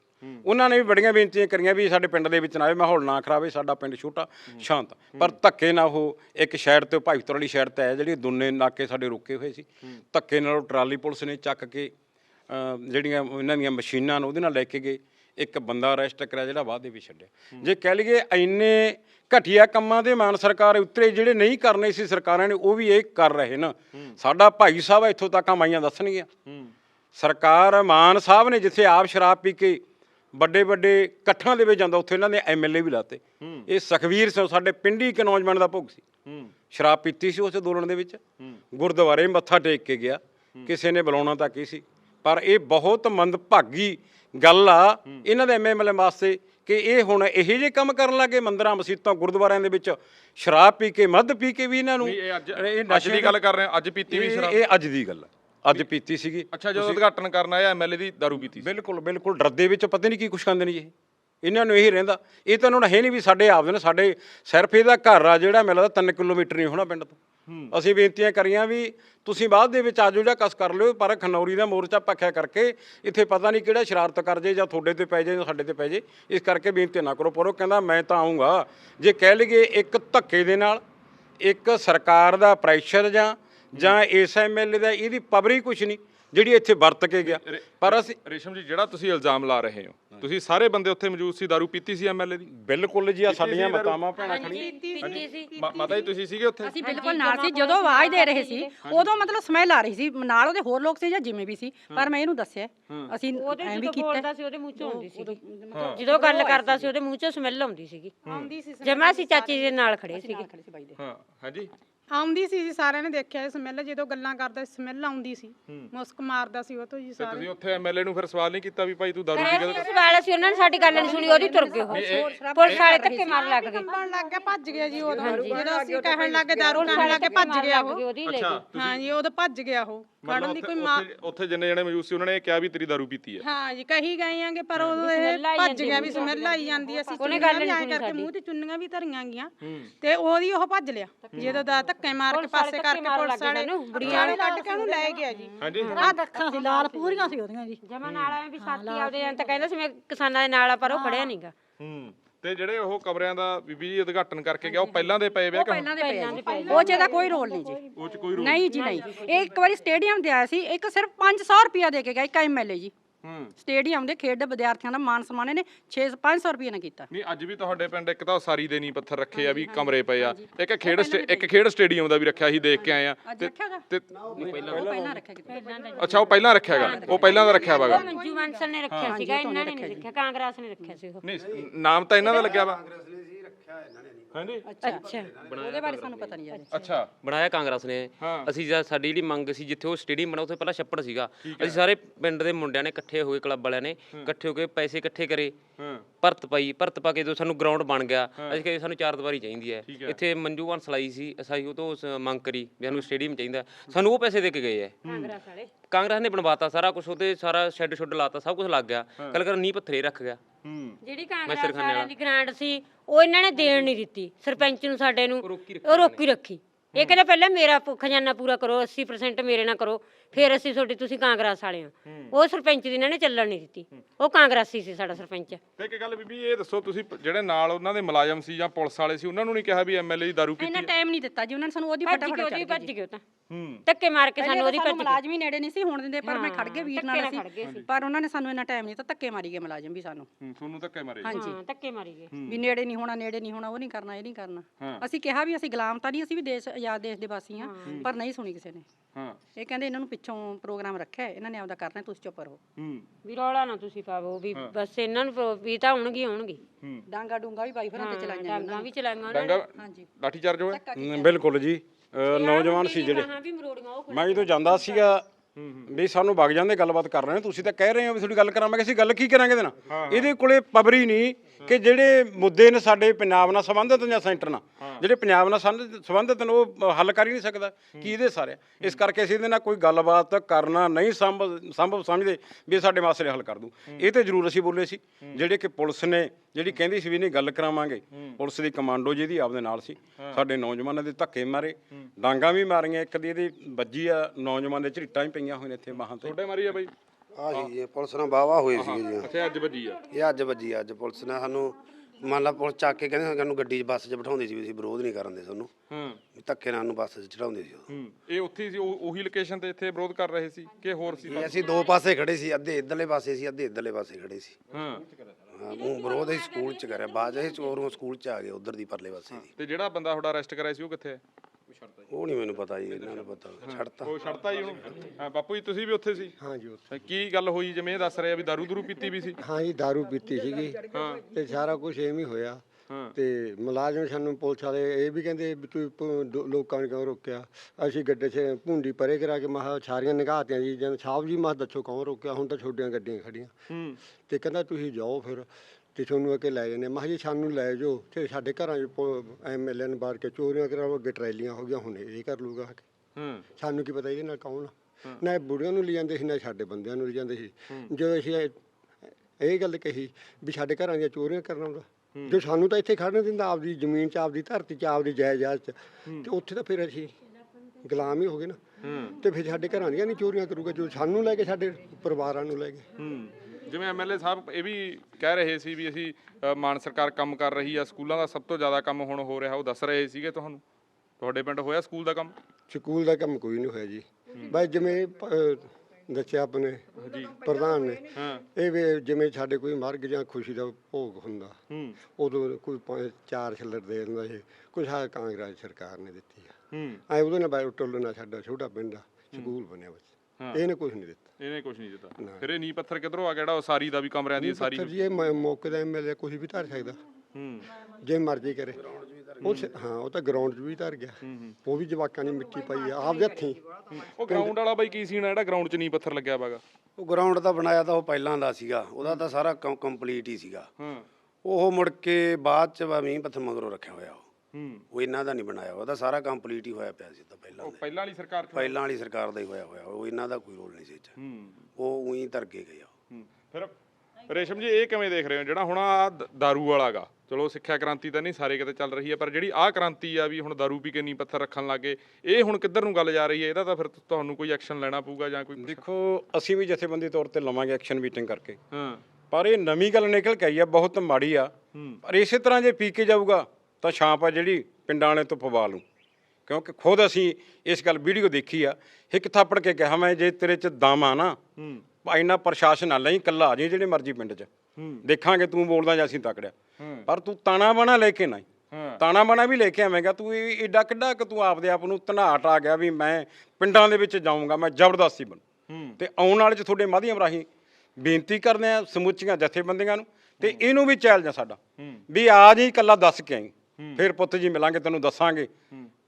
ਉਹਨਾਂ ਨੇ ਵੀ ਬੜੀਆਂ ਬੇਨਤੀਆਂ ਕਰੀਆਂ ਵੀ ਸਾਡੇ ਪਿੰਡ ਦੇ ਵਿੱਚ ਨਾ ਆਵੇ ਮਾਹੌਲ ਨਾ ਖਰਾਵੇ ਸਾਡਾ ਪਿੰਡ ਛੋਟਾ ਸ਼ਾਂਤ। ਪਰ ਧੱਕੇ ਨਾਲ ਉਹ ਇੱਕ ਸਾਈਡ ਤੇ ਭਾਈਤਰ ਵਾਲੀ ਸਾਈਡ ਤੇ ਹੈ ਜਿਹੜੀ ਦੋਨੇ ਨਾਕੇ ਸਾਡੇ ਰੁਕੇ ਹੋਏ ਸੀ। ਧੱਕੇ ਨਾਲ ਉਹ ਟਰਾਲੀ ਪੁਲਿਸ ਨੇ ਚੱਕ ਕੇ ਜਿਹੜੀਆਂ ਇਹਨਾਂ ਦੀਆਂ ਮਸ਼ੀਨਾਂ ਨੇ ਉਹਦੇ ਨਾਲ ਲੈ ਕੇ ਗਏ। ਇੱਕ ਬੰਦਾ ਅਰੈਸਟ ਕਰਿਆ, ਜਿਹੜਾ ਬਾਅਦ ਦੇ ਵਿੱਚ ਛੱਡਿਆ। ਜੇ ਕਹਿ ਲਈਏ ਇੰਨੇ ਘਟੀਆ ਕੰਮਾਂ ਦੇ ਮਾਨ ਸਰਕਾਰ ਉਤਰੇ ਜਿਹੜੇ ਨਹੀਂ ਕਰਨੇ ਸੀ ਸਰਕਾਰਾਂ ਨੇ, ਉਹ ਵੀ ਇਹ ਕਰ ਰਹੇ ਨਾ। ਸਾਡਾ ਭਾਈ ਸਾਹਿਬ ਇੱਥੋਂ ਤੱਕ ਕਮਾਈਆਂ ਦੱਸਣਗੀਆਂ। ਸਰਕਾਰ ਮਾਨ ਸਾਹਿਬ ਨੇ ਜਿੱਥੇ ਆਪ ਸ਼ਰਾਬ ਪੀ ਕੇ ਵੱਡੇ ਵੱਡੇ ਇਕੱਠਾਂ ਦੇ ਵਿੱਚ ਜਾਂਦਾ, ਉੱਥੇ ਇਹਨਾਂ ਨੇ ਐਮਐਲਏ ਵੀ ਲਾਤੇ। ਇਹ ਸੁਖਵੀਰ ਸਿੰਘ ਸਾਡੇ ਪਿੰਡੀ ਇੱਕ ਨੌਜਵਾਨ ਦਾ ਭੋਗ ਸੀ। ਸ਼ਰਾਬ ਪੀਤੀ ਸੀ ਉਸ ਅੰਦੋਲਨ ਦੇ ਵਿੱਚ। ਗੁਰਦੁਆਰੇ ਮੱਥਾ ਟੇਕ ਕੇ ਗਿਆ। ਕਿਸੇ ਨੇ ਬੁਲਾਉਣਾ ਤਾਂ ਕੀ ਸੀ? ਪਰ ਇਹ ਬਹੁਤ ਮੰਦਭਾਗੀ ਗੱਲ ਆ ਇਹਨਾਂ ਦੇ ਐਮਐਲਏ ਵਾਸਤੇ ਕਿ ਇਹ ਹੁਣ ਇਹੋ ਜਿਹੇ ਕੰਮ ਕਰਨ ਲੱਗੇ ਮੰਦਰਾਂ ਮਸਜਿਦਾਂ ਗੁਰਦੁਆਰਿਆਂ ਦੇ ਵਿੱਚ ਸ਼ਰਾਬ ਪੀ ਕੇ ਮਦ ਪੀ ਕੇ ਵੀ ਇਹਨਾਂ ਨੂੰ ਇਹ ਅੱਜ- ਦੀ ਗੱਲ ਕਰ ਰਹੇ ਅੱਜ ਪੀਤੀ ਵੀ ਸ਼ਰਾਬ? ਇਹ ਅੱਜ ਦੀ ਗੱਲ ਆ। ਅੱਜ ਪੀਤੀ ਸੀਗੀ। ਅੱਛਾ ਜਦੋਂ ਉਦਘਾਟਨ ਕਰਨ ਆਇਆ ਐਮਐਲਏ ਦੀ ਦਾਰੂ ਪੀਤੀ ਸੀ। ਬਿਲਕੁਲ ਬਿਲਕੁਲ ਡਰਦੇ ਵਿੱਚ ਪਤਾ ਨਹੀਂ ਕੀ ਕੁਛ ਖਾਂਦੇ ਨੇ ਜੀ ਇਹ। ਇਹਨਾਂ ਨੂੰ ਇਹੀ ਰਹਿੰਦਾ। ਇਹ ਤਾਂ ਉਹਨਾਂ ਨੂੰ ਹੈ ਨਹੀਂ ਵੀ ਸਾਡੇ ਆਪਦੇ ਨੇ ਸਾਡੇ ਸਿਰਫ ਇਹਦਾ ਘਰ ਆ ਜਿਹੜਾ ਮਿਲਦਾ 3 ਕਿਲੋਮੀਟਰ ਨਹੀਂ ਹੋਣਾ ਪਿੰਡ ਤੋਂ। ਅਸੀਂ ਬੇਨਤੀਆਂ ਕਰੀਆਂ ਵੀ ਤੁਸੀਂ ਬਾਅਦ ਦੇ ਵਿੱਚ ਆਜੋ ਜਾਂ ਕਸ ਕਰ ਲਿਓ, ਪਰ ਖਨੌਰੀ ਦਾ ਮੋਰਚਾ ਪੱਖਿਆ ਕਰਕੇ ਇੱਥੇ ਪਤਾ ਨਹੀਂ ਕਿਹੜਾ ਸ਼ਰਾਰਤ ਕਰ ਜੇ ਜਾਂ ਤੁਹਾਡੇ ਤੇ ਪੈ ਜੇ ਜਾਂ ਸਾਡੇ ਤੇ ਪੈ ਜੇ, ਇਸ ਕਰਕੇ ਬੇਨਤੀ ਨਾ ਕਰੋ। ਪਰ ਉਹ ਕਹਿੰਦਾ, ਮੈਂ ਤਾਂ ਆਉਂਗਾ ਜੇ ਕਹਿ ਲਈਏ ਇੱਕ ਧੱਕੇ ਦੇ ਨਾਲ, ਇੱਕ ਸਰਕਾਰ ਦਾ ਪ੍ਰੈਸ਼ਰ ਜਾਂ ਜਾਂ ਇਸ ਐਮਐਲਏ ਦਾ, ਇਹਦੀ ਪਬਰੀ ਕੁਛ ਨਹੀਂ। ਜਿਹੜੀ ਇੱਥੇ ਵਰਤ ਕੇ ਗਿਆ। ਪਰ ਅਸੀਂ ਰੇਸ਼ਮ ਜੀ ਜਿਹੜਾ ਤੁਸੀਂ ਇਲਜ਼ਾਮ ਲਾ ਰਹੇ ਹੋ ਤੁਸੀਂ ਸਾਰੇ ਬੰਦੇ ਉੱਥੇ ਮੌਜੂਦ ਸੀ ਦਾਰੂ ਪੀਤੀ ਸੀ ਐਮਐਲਏ ਦੀ? ਬਿਲਕੁਲ ਜੀ ਆ ਸਾਡੀਆਂ ਮਤਾਵਾਂ ਭੈਣਾਂ ਖੜੀਆਂ। ਮਾਤਾ ਜੀ ਤੁਸੀਂ ਸੀਗੇ ਉੱਥੇ? ਅਸੀਂ ਬਿਲਕੁਲ ਨਾਲ ਸੀ ਜਦੋਂ ਆਵਾਜ਼ ਦੇ ਰਹੇ ਸੀ ਉਦੋਂ ਮਤਲਬ ਸਮੈਲ ਆ ਰਹੀ ਸੀ ਨਾਲ ਉਹਦੇ ਹੋਰ ਲੋਕ ਸੀ ਜਾਂ ਜਿਵੇਂ ਵੀ ਸੀ ਪਰ ਮੈਂ ਇਹਨੂੰ ਦੱਸਿਆ ਅਸੀਂ ਐਂ ਵੀ ਕੀਤਾ। ਸੀ ਉਹਦੇ ਮੂੰਹ ਚੋਂ ਆਉਂਦੀ ਸੀ ਜਦੋਂ ਗੱਲ ਕਰਦਾ ਸੀ ਉਹਦੇ ਮੂੰਹ ਚੋਂ ਸਮੈਲ ਆਉਂਦੀ ਸੀਗੀ। ਆਉਂਦੀ ਸੀ ਜਮਾ ਅਸੀਂ ਚਾਚੀ ਦੇ ਨਾਲ ਖੜੇ ਸੀਗੇ। ਹਾਂ ਹਾਂਜੀ। ਆਉਂਦੀ ਸੀ ਜੀ ਸਾਰਿਆਂ ਨੇ ਦੇਖਿਆ ਸਮੈਲ ਜਦੋਂ ਗੱਲਾਂ ਕਰਦਾ ਸਮੈਲ ਆਉਂਦੀ ਸੀ। ਮੁਸਕ ਮਾਰਦਾ ਸੀ ਉਹ ਤੋਂ ਜੀ ਤੇ ਸਾਰੇ। ਤੁਸੀਂ ਉੱਥੇ ਐਮਐਲਏ ਨੂੰ ਫਿਰ ਸਵਾਲ ਨਹੀਂ ਕੀਤਾ ਵੀ ਭਾਈ ਤੂੰ ਦਾਰੂ ਪੀ ਕੇ ਸਵਾਲ ਸੀ ਉਹਨਾਂ ਨੇ ਸਾਡੀ ਗੱਲ ਨਹੀਂ ਸੁਣੀ ਉਹਦੀ ਤੁਰ ਗਏ ਉਹ। ਪੁਲਿਸ ਵਾਲੇ ਧੱਕੇ ਮਾਰ ਲੱਗ ਗਏ। ਕੰਬਣ ਲੱਗ ਗਿਆ ਭੱਜ ਗਿਆ ਜੀ ਉਦੋਂ ਜਦੋਂ ਅਸੀਂ ਕਹਿਣ ਲੱਗੇ ਦਾਰੂ ਕਹਿਣ ਲੱਗੇ ਭੱਜ ਗਿਆ ਉਹ। ਉਹਦੀ ਲੈ ਗਏ। ਹਾਂ ਜੀ ਉਦੋਂ ਭੱਜ ਗਿਆ ਉਹ। ਫੜਨ ਦੀ ਕੋਈ ਮਾਂ ਉੱਥੇ ਜਿੰਨੇ ਜਣੇ ਮੌਜੂਦ ਸੀ ਉਹਨਾਂ ਨੇ ਕਿਹਾ ਵੀ ਤੇਰੀ ਦਾਰੂ ਪੀਤੀ ਹੈ। ਹਾਂ ਜੀ ਕਹੀ ਗਏ ਆਂਗੇ ਪਰ ਉਦੋਂ ਇਹ ਭੱਜ ਗਿਆ ਵੀ ਸਮੈਲ ਆਈ ਜਾਂਦੀ ਅਸੀਂ ਉਹਨੇ ਗੱਲ ਨਹੀਂ ਕਰਕੇ ਮੂੰਹ ਤੇ ਚੁੰਨੀਆਂ ਵੀ ਧਰੀਆਂ ਗਈਆਂ ਤੇ ਉਹਦੀ ਉਹ ਭੱਜ ਲਿਆ। ਜਦੋਂ ਦਾ ਧੱਕੇ ਮਾਰ ਕੇ ਪਾਸੇ ਕਰਕੇ ਪੁਲਿਸ ਵਾਲੇ ਬੁੜੀਆਂ ਨੇ ਕੱਢ ਕੇ ਉਹਨੂੰ ਲੈ ਗਿਆ ਜੀ। ਹਾਂਜੀ। ਆ ਅੱਖਾਂ ਸੀ ਲਾਲ ਪੂਰੀਆਂ ਸੀ ਉਹਦੀਆਂ ਜੀ। ਜਮਾ ਨਾਲ ਆਏ ਵੀ ਸਾਥੀ ਆਪਦੇ ਆਂ ਤਾਂ ਕਹਿੰਦਾ ਸੀ ਮੈਂ ਕਿਸਾਨਾਂ ਦੇ ਨਾਲ ਆ ਪਰ ਉਹ ਖੜਿਆ ਨਹੀਂਗਾ ਹੂੰ ਤੇ ਜਿਹੜੇ ਉਹ ਕਮਰਿਆਂ ਦਾ ਬੀਬੀ ਜੀ ਉਦਘਾਟਨ ਕਰਕੇ ਗਿਆ ਉਹ ਪਹਿਲਾਂ ਦੇ ਪਏ ਵੇ ਕਿ ਪਹਿਲਾਂ ਦੇ ਪਏ ਆ ਜੀ। ਉਹ ਚ ਇਹਦਾ ਕੋਈ ਰੋਲ ਨਹੀਂ ਜੀ। ਉਹ ਚ ਕੋਈ ਨਹੀਂ ਜੀ ਨਹੀਂ ਇਹ ਇੱਕ ਵਾਰੀ ਸਟੇਡੀਅਮ ਤੇ ਆਇਆ ਸੀ ਇੱਕ ਸਿਰਫ 500 ਰੁਪਿਆ ਦੇ ਕੇ ਗਿਆ ਇੱਕ ਐਮਐਲਏ ਜੀ। ਸਟੇਡੀਅਮ ਦੇ ਖੇਡ ਦੇ ਵਿਦਿਆਰਥੀਆਂ ਦਾ ਮਾਨ ਸਨਮਾਨ ਇਹਨੇ 6 500 ਰੁਪਏ ਨਾਲ ਕੀਤਾ। ਨਹੀਂ ਅੱਜ ਵੀ ਤੁਹਾਡੇ ਪਿੰਡ ਇੱਕ ਤਾਂ ਸਾਰੀ ਦੇ ਨਹੀਂ ਪੱਥਰ ਰੱਖੇ ਆ ਵੀ ਕਮਰੇ ਪਏ ਆ। ਇੱਕ ਖੇਡ ਇੱਕ ਖੇਡ ਸਟੇਡੀਅਮ ਦਾ ਵੀ ਰੱਖਿਆ ਸੀ ਦੇਖ ਕੇ ਆਏ ਆ। ਅੱਜ ਰੱਖਿਆਗਾ ਤੇ ਉਹ ਪਹਿਲਾਂ ਰੱਖਿਆ ਕਿਤੇ? ਅੱਛਾ ਉਹ ਪਹਿਲਾਂ ਰੱਖਿਆ ਗਾ? ਉਹ ਪਹਿਲਾਂ ਦਾ ਰੱਖਿਆ ਵਾਗਾ ਮੰਜੂ ਮਾਨਸਲ ਨੇ ਰੱਖਿਆ ਸੀਗਾ ਇਹਨਾਂ ਨੇ ਨਹੀਂ ਰੱਖਿਆ ਕਾਂਗਰਸ ਨੇ ਰੱਖਿਆ ਸੀ ਉਹ। ਨਹੀਂ ਨਾਮ ਤਾਂ ਇਹਨਾਂ ਦਾ ਲੱਗਿਆ ਵਾ? ਹਾਂਜੀ? ਅੱਛਾ। ਉਹਦੇ ਬਾਰੇ ਸਾਨੂੰ ਪਤਾ ਨਹੀਂ ਯਾਰ ਅੱਛਾ। ਬਣਾਇਆ ਕਾਂਗਰਸ ਨੇ। ਅਸੀਂ ਜਦ ਸਾਡੀ ਜਿਹੜੀ ਮੰਗ ਸੀ ਜਿੱਥੇ ਉਹ ਸਟੇਡੀਅਮ ਬਣਾ ਉੱਥੇ ਪਹਿਲਾਂ ਛੱਪੜ ਸੀਗਾ। ਅਸੀਂ ਸਾਰੇ ਪਿੰਡ ਦੇ ਮੁੰਡਿਆਂ ਨੇ ਇਕੱਠੇ ਹੋਏ ਕਲੱਬ ਵਾਲਿਆਂ ਨੇ ਇਕੱਠੇ ਹੋ ਕੇ ਪੈਸੇ ਇਕੱਠੇ ਕਰੇ। ਹਾਂ। ਭਰਤ ਪਾਈ ਭਰਤ ਪਾ ਕੇ ਜਦੋਂ ਸਾਨੂੰ ਗਰਾਊਂਡ ਬਣ ਗਿਆ ਅਸੀਂ ਕਹਿੰਦੇ ਸਾਨੂੰ ਚਾਰ ਦੀਵਾਰੀ ਚਾਹੀਦੀ ਹੈ। ਇੱਥੇ ਮੰਜੂ ਬੰਸ ਲਾਈ ਸੀ ਅਸੀਂ ਉਹ ਤੋਂ ਉਸ ਮੰਗ ਕਰੀ ਵੀ ਸਾਨੂੰ ਸਟੇਡੀਅਮ ਚਾਹੀਦਾ। ਸਾਨੂੰ ਉਹ ਪੈਸੇ ਦੇ ਕੇ ਗਏ ਹੈ। ਕਾਂਗਰਸ ਵਾਲੇ। ਕਾਂਗਰਸ ਨੇ ਬਣਵਾਤਾ ਸਾਰਾ ਕੁਝ ਉਹਤੇ ਸਾਰਾ ਸ਼ੈੱਡ ਸ਼ੁੱਡ ਲਾਤਾ ਸਭ ਕੁਝ ਲੱਗ ਗਿਆ। ਕੱਲ ਕਰ ਨੀ ਪੱਥਰੇ ਰੱਖ ਗਿਆ। ਹੂੰ ਜਿਹੜੀ ਕਾਂਗਰਸ ਵਾਲਿਆਂ ਦੀ ਗ੍ਰਾਂਟ ਸੀ ਉਹ ਇਹਨਾਂ ਨੇ ਦੇਣ ਨਹੀਂ ਦਿੱਤੀ। ਸਰਪੰਚ ਨੂੰ ਸਾਡੇ ਨੂੰ ਉਹ ਰੋਕੀ ਰੱਖੀ। ਇਹ ਕਹਿੰਦਾ ਪਹਿਲਾਂ ਮੇਰਾ ਖਜ਼ਾਨਾ ਪੂਰਾ ਕਰੋ 80% ਮੇਰੇ ਨਾਲ ਕਰੋ। ਫਿਰ ਅਸੀਂ ਤੁਹਾਡੀ ਤੁਸੀਂ ਕਾਂਗਰਸ ਵਾਲੇ ਹੋ। ਉਹ ਸਰਪੰਚ ਦੀ ਇਹਨਾਂ ਨੇ ਚੱਲਣ ਨਹੀਂ ਦਿੱਤੀ। ਉਹ ਕਾਂਗਰਸੀ ਸੀ ਸਾਡਾ ਸਰਪੰਚ। ਤੇ ਇੱਕ ਗੱਲ ਬੀਬੀ ਇਹ ਦੱਸੋ ਤੁਸੀਂ ਪ- ਜਿਹੜੇ ਨਾਲ ਉਹਨਾਂ ਦੇ ਮੁਲਾਜ਼ਮ ਸੀ ਜਾਂ ਪੁਲਿਸ ਵਾਲੇ ਸੀ ਉਹਨਾਂ ਨੂੰ ਨਹੀਂ ਕਿਹਾ ਵੀ ਐਮਐਲਏ ਦੀ ਦਾਰੂ ਪੀਤੀ ਇੰਨਾ ਟਾਈਮ ਨਹੀਂ ਦਿੱਤਾ ਜੀ ਉਹਨਾਂ ਨੇ ਸਾਨੂੰ ਉਹਦੀ ਭੱਜ ਫਟਾਫਟ ਚੜ੍ਹ ਭੱਜ ਗਏ ਉਹ ਤਾਂ। ਹੂੰ। ਧੱਕੇ ਮਾਰ ਕੇ ਸਾਨੂੰ ਉਹਦੀ ਸਾਨੂੰ ਭੱਜ ਗਏ। ਮੁਲਾਜ਼ਮ ਹੀ ਨੇੜੇ ਨਹੀਂ ਸੀ ਹੋਣ ਦਿੰਦੇ ਪਰ ਮੈਂ ਖੜ ਗਏ ਵੀਰ ਨਾਲ ਅਸੀਂ। ਪਰ ਉਹਨਾਂ ਨੇ ਸਾਨੂੰ ਇੰਨਾ ਟਾਈਮ ਨਹੀਂ ਦਿੱਤਾ ਧੱਕੇ ਮਾਰੀ ਗਏ ਮੁਲਾਜ਼ਮ ਵੀ ਸਾਨੂੰ। ਹੂੰ ਤੁਹਾਨੂੰ ਧੱਕੇ ਮਾਰੇ ਹਾਂਜੀ। ਹਾਂ ਧੱਕੇ ਮਾਰੀ ਗਏ। ਵੀ ਨੇੜੇ ਨਹੀਂ ਹੋਣਾ ਨੇੜੇ ਨਹੀਂ ਹੋਣਾ ਉਹ ਨਹੀਂ ਕਰਨਾ ਇਹ ਨਹੀਂ ਕਰਨਾ। ਅਸੀਂ ਕਿਹਾ ਵੀ ਅਸੀਂ ਗੁਲਾਮ ਤਾਂ ਨਹੀਂ ਅਸੀਂ ਵੀ ਦੇਸ਼ ਆਜ਼ਾਦ ਦੇਸ਼ ਦੇ ਵਾਸੀ ਹਾਂ। ਪਰ ਨਹੀਂ ਸੁਣੀ ਕਿਸੇ ਨੇ। ਹਾਂ। ਇਹ ਕਹਿੰਦੇ ਇਹਨਾਂ ਨੂੰ ਪਿੱਛੋਂ ਪ੍ਰੋਗਰਾਮ ਰੱਖਿਆ ਹੈ, ਇਹਨਾਂ ਨੇ ਆਪਦਾ ਕਰਨਾ ਤੁਸੀਂ ਚੁੱਪ ਰਹੋ। ਹੂੰ। ਵੀ ਰੌਲਾ ਨਾ ਤੁਸੀਂ ਪਾਵੋ ਵੀ ਬਸ ਇਹਨਾਂ ਨੂੰ ਵੀ ਤਾਂ ਆਉਣਗੇ ਆਉਣਗੇ। ਹੂੰ। ਡਾਂਗਾ ਡੂੰਗਾ ਵੀ ਬਾਈ ਫਰਾਂ ਤੇ ਚਲਾਈਆਂ ਡਾਂਗਾਂ ਵੀ ਚਲਾਈਆਂ ਉਹਨਾਂ ਨੇ। ਡਾਂਗਾ ਹਾਂਜੀ ਲਾਠੀ ਚਾਰਜ ਹੋਇਆ ਬਿਲਕੁਲ ਜੀ। ਅ, ਨੌਜਵਾਨ ਸੀ ਜਿਹੜੇ। ਹਾਂ ਵੀ ਮਰੋੜੀਆਂ ਉਹ ਮੈਂ ਜਦੋਂ ਜਾਂਦਾ ਸੀਗਾ ਵੀ ਸਾਨੂੰ ਵਗ ਜਾਂਦੇ ਗੱਲਬਾਤ ਕਰ ਰਹੇ ਨੇ ਤੁਸੀਂ ਤਾਂ ਕਹਿ ਰਹੇ ਹੋ ਵੀ ਤੁਹਾਡੀ ਗੱਲ ਕਰਾਂਗੇ ਅਸੀਂ ਗੱਲ ਕੀ ਕਰਾਂਗੇ ਇਹਦੇ ਨਾਲ? ਇਹਦੇ ਕੋਲੇ ਪਬਰੀ ਨਹੀਂ ਕਿ ਜਿਹੜੇ ਮੁੱਦੇ ਨੇ ਸਾਡੇ ਪੰਜਾਬ ਨਾਲ ਸੰਬੰਧਿਤ ਜਾਂ ਸੈਂਟਰ ਨਾਲ ਜਿਹੜੇ ਪੰਜਾਬ ਨਾਲ ਸੰਬੰਧਿਤ ਨੇ ਉਹ ਹੱਲ ਕਰ ਹੀ ਨਹੀਂ ਸਕਦਾ। ਕੀ ਇਹਦੇ ਸਾਰੇ? ਇਸ ਕਰਕੇ ਅਸੀਂ ਇਹਦੇ ਨਾਲ ਕੋਈ ਗੱਲਬਾਤ ਕਰਨਾ ਨਹੀਂ ਸੰਭਵ ਸੰਭਵ ਸਮਝਦੇ ਵੀ ਸਾਡੇ ਮਸਲੇ ਹੱਲ ਕਰ ਦੂ ਇਹ ਤੇ ਜ਼ਰੂਰ ਅਸੀਂ ਬੋਲੇ ਸੀ ਜਿਹੜੇ ਕਿ ਪੁਲਿਸ ਨੇ ਜਿਹੜੀ ਕਹਿੰਦੀ ਸੀ ਵੀ ਨਹੀਂ ਗੱਲ ਕਰਾਵਾਂਗੇ ਪੁਲਿਸ ਦੀ ਕਮਾਂਡੋ ਜਿਹਦੀ ਆਪਦੇ ਨਾਲ ਸੀ ਸਾਡੇ ਨੌਜਵਾਨਾਂ ਦੇ ਧੱਕੇ ਮਾਰੇ ਡਾਂਗਾ ਵੀ ਮਾਰੀਆਂ ਇੱਕ ਦੀ ਇਹਦੀ ਵੱਜੀ ਆ ਨੌਜਵਾਨ ਦੇ ਝਰੀਟਾਂ ਵੀ ਪਈਆਂ ਹੋਈਆਂ ਇੱਥੇ ਬਾਹਾਂ ਤੇ। ਤੁਹਾਡੇ ਮਾਰੀ ਆ ਬਾਈ। ਆ ਸੀ ਜੀ ਪੁਲਿਸ ਨਾਲ ਵਾਵਾ ਹੋਈ ਸੀ ਜੀ। ਅੱਛਾ ਅੱਜ ਵੱਜੀ ਆ। ਇਹ ਅੱਜ ਵੱਜੀ ਆ, ਅੱਜ ਪੁਲਿਸ ਨੇ ਸਾਨੂੰ ਮੰਨ ਲਾ ਪੁਲਿਸ ਚੱਕ ਕੇ ਕਹਿੰਦੇ ਸਾਨੂੰ ਗੱਡੀ 'ਚ ਬੱਸ 'ਚ ਬਿਠਾਉਂਦੇ ਸੀ ਵੀ ਅਸੀਂ ਵਿਰੋਧ ਨਹੀਂ ਕਰਨ ਦੇ ਸਾਨੂੰ। ਹਾਂ। ਵੀ ਧੱਕੇ ਨਾਲ ਨੂੰ ਬੱਸ 'ਚ ਚੜਾਉਂਦੇ ਸੀ ਹੂੰ ਇਹ ਉੱਥੇ ਹੀ ਸੀ ਉਹ- ਉਹੀ ਲੋਕੇਸ਼ਨ ਤੇ ਇੱਥੇ ਵਿਰੋਧ ਕਰ ਰਹੇ ਸੀ ਕਿ ਹੋਰ ਸੀ? ਇਹ ਅਸੀਂ ਦੋ ਪਾਸੇ ਖੜੇ ਸੀ ਅੱਧੇ ਇੱਧਰਲੇ ਪਾਸੇ ਸੀ ਅੱਧੇ ਇੱਧਰਲੇ ਪਾਸੇ ਖੜੇ ਸੀ। ਹਾਂ। ਹਾਂ ਉਹ ਵਿਰੋਧ ਅਸੀਂ ਸਕੂਲ 'ਚ ਕਰਿਆ ਬਾਅਦ 'ਚ ਅਸੀਂ ਚੋਰੋਂ ਸਕੂਲ 'ਚ ਆ ਗਏ ਉਧਰ ਦੀ ਪਰਲੇ ਪਾਸੇ ਦੀ। ਤੇ ਜਿਹੜਾ ਬੰਦਾ ਤੁਹਾਡਾ ਅਰੈਸਟ ਕਰਾਇਆ ਸੀ ਉਹ ਕਿੱਥੇ ਹੈ? ਉਹ ਨਹੀਂ ਮੈਨੂੰ ਪਤਾ ਜੀ ਇਹਨਾਂ ਨੂੰ ਪਤਾ। ਛੱਡਤਾ। ਉਹ ਛੱਡਤਾ ਜੀ ਉਹਨੂੰ। ਹਾਂ ਬਾਪੂ ਜੀ ਤੁਸੀਂ ਵੀ ਉੱਥੇ ਸੀ? ਹਾਂ ਜੀ ਉੱਥੇ। ਕੀ ਗੱਲ ਹੋਈ ਜਿਵੇਂ ਇਹ ਦੱਸ ਰਹੇ ਆ ਵੀ ਦਾਰੂ ਦਰੂ ਪੀਤੀ ਵੀ ਸੀ? ਹਾਂ ਜੀ दारू ਪੀਤੀ ਸੀਗੀ। ਤੇ ਸਾਰਾ ਕੁਝ ਐਵੇਂ ਹੀ ਹੋਇਆ। ਤੇ ਮੁਲਾਜ਼ਮ ਸਾਨੂੰ ਪੁਲਿਸ ਵਾਲੇ ਇਹ ਵੀ ਕਹਿੰਦੇ ਵੀ ਤੂੰ ਪ- ਦੋ- ਲੋਕਾਂ ਨੂੰ ਕਿਉਂ ਰੋਕਿਆ? ਅਸੀਂ ਗੱਡੇ 'ਚ ਭੁੰਡੀ ਪਰੇ ਕਰਾ ਕੇ ਮਹਾ ਸਾਰੀਆਂ ਨਿਗਾਹਤੀਆਂ ਜੀ ਜਨ ਸਾਹਿਬ ਜੀ ਮਾ ਦੱਸੋ ਕੌਣ ਰੋਕਿਆ? ਹੁਣ ਤਾਂ ਛੋਟੀਆਂ ਗੱਡੀਆਂ ਖੜੀਆਂ। ਹੂੰ। ਤੇ ਕਹਿੰਦਾ ਤੁਸੀਂ ਜਾਓ ਫਿਰ। ਤੇ ਤੁਹਾਨੂੰ ਅੱਗੇ ਲੈ ਜਾਂਦੇ ਮੈਂ ਕਿਹਾ ਜੀ ਸਾਨੂੰ ਲੈ ਜਾਓ ਤੇ ਸਾਡੇ ਘਰਾਂ 'ਚ ਐਮਐਲਏ ਨੇ ਬਾਹਰ ਕੇ ਚੋਰੀਆਂ ਕਰਾਓ ਅੱਗੇ ਟਰੈਲੀਆਂ ਹੋ ਗਈਆਂ ਹੁਣ ਇਹ ਕਰ ਲੂਗਾ। ਹੂੰ। ਸਾਨੂੰ ਕੀ ਪਤਾ ਇਹਦੇ ਨਾਲ ਕੌਣ। ਨਾ ਇਹ ਬੁੜੀਆਂ ਨੂੰ ਲੈ ਜਾਂਦੇ ਸੀ ਨਾ ਸਾਡੇ ਬੰਦਿਆਂ ਨੂੰ ਲੈ ਜਾਂਦੇ ਸੀ। ਜਦੋਂ ਅਸੀਂ ਇਹ- ਗੱਲ ਕਹੀ ਵੀ ਸਾਡੇ ਘਰਾਂ ਦੀਆਂ ਚੋਰੀਆਂ ਕਰਨ ਆਉਂਦਾ। ਜੋ ਸਾਨੂੰ ਤਾਂ ਇੱਥੇ ਖੜਨ ਦਿੰਦਾ ਆਪਦੀ ਜ਼ਮੀਨ 'ਚ ਆਪਦੀ ਧਰਤੀ 'ਚ ਆਪਦੀ ਜਾਇਦਾਦ 'ਚ। ਤੇ ਉੱਥੇ ਤਾਂ ਫਿਰ ਅਸੀਂ ਗੁਲਾਮ ਹੀ ਹੋ ਗਏ ਨਾ। ਤੇ ਫਿਰ ਸਾਡੇ ਘਰਾਂ ਦੀਆਂ ਨਹੀਂ ਚੋਰੀਆਂ ਕਰੂਗਾ ਜੋ ਸਾਨੂੰ ਲੈ ਕੇ ਸਾਡੇ ਪਰਿਵਾਰਾਂ ਨੂੰ ਲੈ ਕੇ ਹੂੰ। ਜਿਵੇਂ ਐਮਐਲਏ ਸਾਹਿਬ ਇਹ ਵੀ ਕਹਿ ਰਹੇ ਸੀ ਵੀ ਅਸੀਂ ਮਾਨ ਸਰਕਾਰ ਕੰਮ ਕਰ ਰਹੀ ਆ ਸਕੂਲਾਂ ਦਾ ਸਭ ਤੋਂ ਜ਼ਿਆਦਾ ਕੰਮ ਹੁਣ ਹੋ ਰਿਹਾ ਉਹ ਦੱਸ ਰਹੇ ਸੀਗੇ ਤੁਹਾਨੂੰ? ਤੁਹਾਡੇ ਪਿੰਡ ਹੋਇਆ ਸਕੂਲ ਦਾ ਕੰਮ? ਸਕੂਲ ਦਾ ਕੰਮ ਕੋਈ ਨਹੀਂ ਹੋਇਆ ਜੀ। ਬਸ ਜਿਵੇਂ ਦੱਸਿਆ ਆਪਣੇ ਪ੍ਰਧਾਨ ਨੇ ਇਹ ਵੀ ਜਿਵੇਂ ਸਾਡੇ ਕੋਈ ਮਰਗ ਜਾਂ ਖੁਸ਼ੀ ਦਾ ਭੋਗ ਹੁੰਦਾ। ਉਦੋਂ ਕੋਈ ਪੰਜ ਚਾਰ ਛੱਲਰ ਦੇ ਦਿੰਦਾ ਇਹ ਕੁਛ ਆ ਕਾਂਗਰਸ ਸਰਕਾਰ ਨੇ ਦਿੱਤੀ ਆ। ਐ ਉਹਦੇ ਨਾਲ ਬਾਈ ਟੋਲੋ ਨਾਲ ਸਾਡਾ ਛੋਟਾ ਪਿੰਡ ਆ ਸਕੂਲ ਬਣਿਆ ਬਸ। ਇਹਨੇ ਕੁਝ ਨਹੀਂ ਦਿੱਤਾ। ਇਹਨੇ ਕੁਝ ਨਹੀਂ ਦਿੱਤਾ। ਫਿਰ ਇਹ ਨੀ ਪੱਥਰ ਕਿਧਰੋਂ ਆ ਗਿਆ ਜਿਹੜਾ ਉਸਾਰੀ ਦਾ ਵੀ ਕਮਰਿਆਂ ਦੀ ਸਾਰੀ ਪੱਥਰ ਜੀ ਇਹ ਮ- ਮੌਕੇ ਦਾ ਐਮਐਲਏ ਕੁਝ ਵੀ ਧਰ ਸਕਦਾ। ਹੂੰ। ਜੇ ਮਰਜ਼ੀ ਕਰੇ। ਉਹ ਸ- ਹਾਂ ਉਹ ਤਾਂ ਗਰਾਊਂਡ 'ਚ ਵੀ ਧਰ ਗਿਆ। ਉਹ ਵੀ ਜਵਾਕਾਂ ਦੀ ਮਿੱਟੀ ਪਾਈ ਆ ਆਪਦੇ ਹੱਥੀਂ। ਉਹ ਗਰਾਊਂਡ ਵਾਲਾ ਬਾਈ ਕੀ ਸੀਨ ਆ ਜਿਹੜਾ ਗਰਾਊਂਡ 'ਚ ਨੀ ਪੱਥਰ ਲੱਗਿਆ ਬਾਗਾ? ਉਹ ਗਰਾਊਂਡ ਤਾਂ ਬਣਾਇਆ ਤਾਂ ਉਹ ਪਹਿਲਾਂ ਦਾ ਸੀਗਾ। ਉਹਦਾ ਤਾਂ ਸਾਰਾ ਕੰਪਲੀਟ ਹੀ ਸੀਗਾ। ਹਾਂ। ਉਹ ਮੁੜ ਕੇ ਬਾਅਦ ਚ ਵਾ ਮੀਂਹ ਪੱਥਰ ਮਗਰੋਂ ਰੱਖਿਆ ਹੋਇਆ ਉਹ। ਹੂੰ ਉਹ ਇਹਨਾਂ ਦਾ ਨਹੀਂ ਬਣਾਇਆ ਉਹਦਾ ਸਾਰਾ ਕੰਪਲੀਟ ਹੀ ਹੋਇਆ ਪਿਆ ਸੀ ਤਾਂ ਪਹਿਲਾਂ ਉਹ ਦਾ। ਪਹਿਲਾਂ ਵਾਲੀ ਸਰਕਾਰ 'ਚ ਪਹਿਲਾਂ ਵਾਲੀ ਸਰਕਾਰ ਦਾ ਹੀ ਹੋਇਆ ਹੋਇਆ ਉਹ ਇਹਨਾਂ ਦਾ ਕੋਈ ਰੋਲ ਨਹੀਂ ਸੀ ਇਹ 'ਚ ਹੂੰ ਉਹ ਉਹੀ ਧਰ ਕੇ ਗਏ ਆ ਹੂੰ। ਫਿਰ ਰੇਸ਼ਮ ਜੀ ਇਹ ਕਿਵੇਂ ਦੇਖ ਰਹੇ ਹੋ ਜਿਹੜਾ ਹੁਣ ਆ दारू ਵਾਲਾਗਾ ਚਲੋ ਸਿੱਖਿਆ ਕ੍ਰਾਂਤੀ ਤਾਂ ਨਹੀਂ ਸਾਰੇ ਕਿਤੇ ਚੱਲ ਰਹੀ ਹੈ ਪਰ ਜਿਹੜੀ ਆਹ ਕ੍ਰਾਂਤੀ ਆ ਵੀ ਹੁਣ दारू ਪੀ ਕੇ ਨੀ ਪੱਥਰ ਰੱਖਣ ਲੱਗੇ ਇਹ ਹੁਣ ਕਿੱਧਰ ਨੂੰ ਗੱਲ ਜਾ ਰਹੀ ਹੈ ਇਹਦਾ ਤਾਂ ਫਿਰ ਤੁਹਾਨੂੰ ਕੋਈ ਐਕਸ਼ਨ ਲੈਣਾ ਪਊਗਾ ਜਾਂ ਕੋਈ ਦੇਖੋ ਅਸੀਂ ਵੀ ਜਥੇਬੰਦੀ ਤੌਰ ਤੇ ਲਵਾਂਗੇ ਐਕਸ਼ਨ ਮੀਟਿੰਗ ਕਰਕੇ ਹਾਂ ਪਰ ਇਹ ਨਵੀਂ ਗੱਲ ਨਿਕਲ ਕੇ ਆਈ ਆ ਬਹੁਤ ਮਾੜੀ ਆ ਪਰ ਇਸੇ ਤਰ੍ਹਾਂ ਜੇ ਪੀ ਕੇ ਜਾਊਗਾ ਤਾਂ ਛਾਂਪ ਆ ਜਿਹੜੀ ਪਿੰਡਾਂ ਵਾਲੇ ਤੋਂ ਪਵਾ ਲੂ ਕਿਉਂਕਿ ਖੁਦ ਅਸੀਂ ਇਸ ਗੱਲ ਵੀਡੀਓ ਦੇਖੀ ਆ ਇੱਕ ਥਾਪੜ ਕੇ ਕਿਹਾ ਮੈਂ ਜੇ ਤੇਰੇ ਚ ਦਮ ਆ ਨਾ ਭਾਈ ਨਾ ਪ੍ਰਸ਼ਾਸਨ ਨਾਲ ਲਈ ਕੱਲਾ ਆ ਜੇ ਜਿਹੜੇ ਮਰਜ਼ੀ ਪਿੰਡ ਚ। ਦੇਖਾਂਗੇ ਤੂੰ ਬੋਲਦਾ ਜਾਂ ਅਸੀਂ ਤਕੜਿਆ। ਪਰ ਤੂੰ ਤਾਣਾ ਬਾਣਾ ਲੈ ਕੇ ਨਾ ਆਈ। ਤਾਣਾ ਬਾਣਾ ਵੀ ਲੈ ਕੇ ਆਵੇਂਗਾ ਤੂੰ ਇਹ ਏਡਾ ਕਿੱਡਾ ਕਿ ਤੂੰ ਆਪਦੇ ਆਪ ਨੂੰ ਧਨਾਟ ਆ ਗਿਆ ਵੀ ਮੈਂ ਪਿੰਡਾਂ ਦੇ ਵਿੱਚ ਜਾਊਂਗਾ ਮੈਂ ਜ਼ਬਰਦਸਤੀ ਬਣ। ਤੇ ਆਉਣ ਵਾਲੇ ਚ ਤੁਹਾਡੇ ਮਾਧਿਅਮ ਰਾਹੀਂ ਬੇਨਤੀ ਕਰਦੇ ਆ ਸਮੁੱਚੀਆਂ ਜਥੇਬੰਦੀਆਂ ਨੂੰ ਤੇ ਇਹਨੂੰ ਵੀ ਚੈਲੰਜ ਆ ਸਾਡਾ। ਵੀ ਆ ਜੀ ਇਕੱਲਾ ਦੱਸ ਕੇ ਆਈ। ਫਿਰ ਪੁੱਤ ਜੀ ਮਿਲਾਂਗੇ ਤੈਨੂੰ ਦੱਸਾਂਗੇ।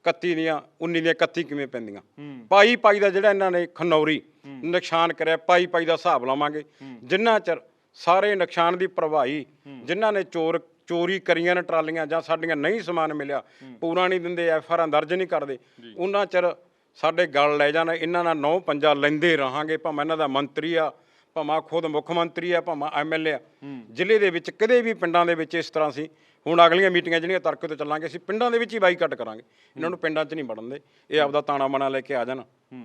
31 ਦੀਆਂ 19 ਦੀਆਂ 31 ਕਿਵੇਂ ਪੈਂਦੀਆਂ। ਪਾਈ ਪਾਈ ਦਾ ਜਿਹੜਾ ਇਹਨਾਂ ਨੇ ਖਨੌਰੀ ਨੁਕਸਾਨ ਕਰਿਆ ਪਾਈ ਪਾਈ ਦਾ ਹਿਸਾਬ ਲਾਵਾਂਗੇ। ਜਿੰਨਾ ਚਿਰ ਸਾਰੇ ਨੁਕਸਾਨ ਦੀ ਭਰਵਾਈ ਜਿਨ੍ਹਾਂ ਨੇ ਚੋਰ ਚੋਰੀ ਕਰੀਆਂ ਨੇ ਟਰਾਲੀਆਂ ਜਾਂ ਸਾਡੀਆਂ ਨਹੀਂ ਸਮਾਨ ਮਿਲਿਆ ਪੂਰਾ ਨਹੀਂ ਦਿੰਦੇ ਐਫ ਆਰਾਂ ਦਰਜ ਨਹੀਂ ਕਰਦੇ ਉਹਨਾਂ ਚਿਰ ਸਾਡੇ ਗਲ ਲੈ ਜਾਣ ਇਹਨਾਂ ਨਾਲ ਨੌ ਪੰਜਾ ਲੈਂਦੇ ਰਹਾਂਗੇ ਭਾਵੇਂ ਇਹਨਾਂ ਦਾ ਮੰਤਰੀ ਆ ਭਾਵੇਂ ਖੁਦ ਮੁੱਖ ਮੰਤਰੀ ਆ ਭਾਵੇਂ ਐਮਐਲਏ ਆ। ਜ਼ਿਲ੍ਹੇ ਦੇ ਵਿੱਚ ਕਦੇ ਵੀ ਪਿੰਡਾਂ ਦੇ ਵਿੱਚ ਇਸ ਤਰ੍ਹਾਂ ਸੀ ਹੁਣ ਅਗਲੀਆਂ ਮੀਟਿੰਗਾਂ ਜਿਹੜੀਆਂ ਤੜਕੇ ਤੋਂ ਚੱਲਾਂਗੇ ਅਸੀਂ ਪਿੰਡਾਂ ਦੇ ਵਿੱਚ ਹੀ ਬਾਈਕਾਟ ਕਰਾਂਗੇ। ਇਹਨਾਂ ਨੂੰ ਪਿੰਡਾਂ 'ਚ ਨਹੀਂ ਵੜਨ ਦੇ। ਇਹ ਆਪਦਾ ਤਾਣਾ ਬਾਣਾ ਲੈ ਕੇ ਆ ਜਾਣ।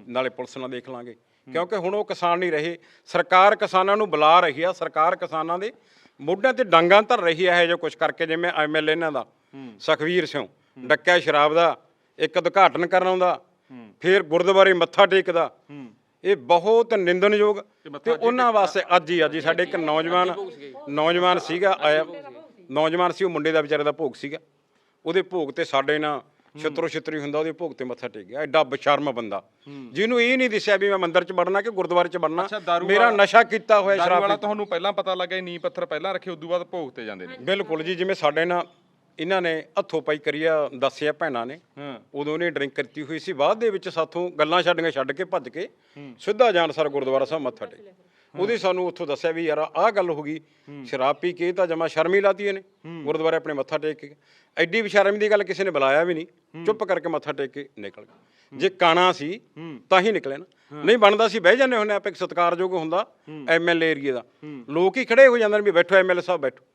ਨਾਲੇ ਪੁਲਿਸ ਨਾਲ ਦੇਖ ਲਾਂਗੇ। ਕਿਉਂਕਿ ਹੁਣ ਉਹ ਕਿਸਾਨ ਨਹੀਂ ਰਹੇ। ਸਰਕਾਰ ਕਿਸਾਨਾਂ ਨੂੰ ਬੁਲਾ ਰਹੀ ਆ। ਸਰਕਾਰ ਕਿਸਾਨਾਂ ਦੇ ਮੋਢਿਆਂ ਤੇ ਡਾਂਗਾਂ ਧਰ ਰਹੀ ਹੈ ਇਹ ਜੋ ਕੁਝ ਕਰਕੇ ਜਿਵੇਂ ਐਮਐਲਏ ਇਹਨਾਂ ਦਾ ਸੁਖਵੀਰ ਸਿੰਘ ਡੱਕਿਆ ਸ਼ਰਾਬ ਦਾ ਇੱਕ ਉਦਘਾਟਨ ਕਰਨ ਆਉਂਦਾ ਫਿਰ ਗੁਰਦੁਆਰੇ ਮੱਥਾ ਟੇਕਦਾ। ਇਹ ਬਹੁਤ ਨਿੰਦਣਯੋਗ ਤੇ ਉਹਨਾਂ ਵਾਸਤੇ ਅੱਜ ਹੀ ਅੱਜ ਹੀ ਸਾਡੇ ਇੱਕ ਨੌਜਵਾਨ ਨੌਜਵਾਨ ਸੀਗਾ ਆਇਆ ਨੌਜਵਾਨ ਸੀ ਉਹ ਮੁੰਡੇ ਦਾ ਵਿਚਾਰੇ ਦਾ ਭੋਗ ਸੀਗਾ। ਉਹਦੇ ਭੋਗ ਤੇ ਸਾਡੇ ਨਾਲ ਛਤਰੋ ਛਤਰੀ ਹੁੰਦਾ ਉਹਦੇ ਭੋਗ ਤੇ ਮੱਥਾ ਟੇਕ ਗਿਆ ਐਡਾ ਬਸ਼ਰਮ ਬੰਦਾ। ਜਿਹਨੂੰ ਇਹ ਨਹੀਂ ਦਿਸਿਆ ਵੀ ਮੈਂ ਮੰਦਿਰ 'ਚ ਵੜਨਾ ਕਿ ਗੁਰਦੁਆਰੇ 'ਚ ਵੜਨਾ। ਮੇਰਾ ਨਸ਼ਾ ਕੀਤਾ ਹੋਇਆ ਸ਼ਰਾਬ ਵਾਲਾ ਤੁਹਾਨੂੰ ਪਹਿਲਾਂ ਪਤਾ ਲੱਗਾ ਨੀ ਪੱਥਰ ਪਹਿਲਾਂ ਰੱਖੇ ਉਦੋਂ ਬਾਅਦ ਭੋਗ ਤੇ ਜਾਂਦੇ ਨੇ। ਬਿਲਕੁਲ ਜੀ ਜਿਵੇਂ ਸਾਡੇ ਨਾਲ ਇਹਨਾਂ ਨੇ ਹੱਥੋਂ ਪਾਈ ਕਰੀਆ ਦੱਸਿਆ ਭੈਣਾਂ ਨੇ। ਉਦੋਂ ਨੇ ਡਰਿੰਕ ਕੀਤੀ ਹੋਈ ਸੀ। ਬਾਅਦ ਦੇ ਵਿੱਚ ਸਾਥੋਂ ਗੱਲਾਂ ਛੱਡੀਆਂ ਛੱਡ ਕੇ ਭੱਜ ਕੇ ਸਿੱਧਾ ਜਾਣ ਸਰ ਗੁਰਦੁਆਰਾ ਸਾਹਿਬ ਮੱਥਾ ਟੇਕ ਉਹਦੀ ਸਾਨੂੰ ਉੱਥੋਂ ਦੱਸਿਆ ਵੀ ਯਾਰ ਆਹ ਗੱਲ ਹੋ ਗਈ ਸ਼ਰਾਬ ਪੀ ਕੇ ਤਾਂ ਜਮਾ ਸ਼ਰਮੀ ਲਾਤੀ ਇਹਨੇ। ਗੁਰਦੁਆਰੇ ਆਪਣੇ ਮੱਥਾ ਟੇਕ ਕੇ। ਐਡੀ ਬਸ਼ਰਮੀ ਦੀ ਗੱਲ ਕਿਸੇ ਨੇ ਬੁਲਾਇਆ ਵੀ ਨਹੀਂ। ਚੁੱਪ ਕਰਕੇ ਮੱਥਾ ਟੇਕ ਕੇ ਨਿਕਲ ਗਏ। ਜੇ ਕਾਣਾ ਸੀ ਤਾਂ ਹੀ ਨਿਕਲੇ ਨਾ। ਨਹੀਂ ਬਣਦਾ ਸੀ ਬਹਿ ਜਾਂਦੇ ਹੁੰਦੇ ਆਪਾਂ ਇੱਕ ਸਤਿਕਾਰਯੋਗ ਹੁੰਦਾ ਐਮਐਲਏ ਏਰੀਏ ਦਾ। ਲੋਕ ਹੀ ਖੜੇ ਹੋ ਜਾਂਦੇ ਨੇ ਵੀ ਬੈਠੋ ਐਮਐਲਏ ਸਾਹਿਬ ਬੈਠੋ।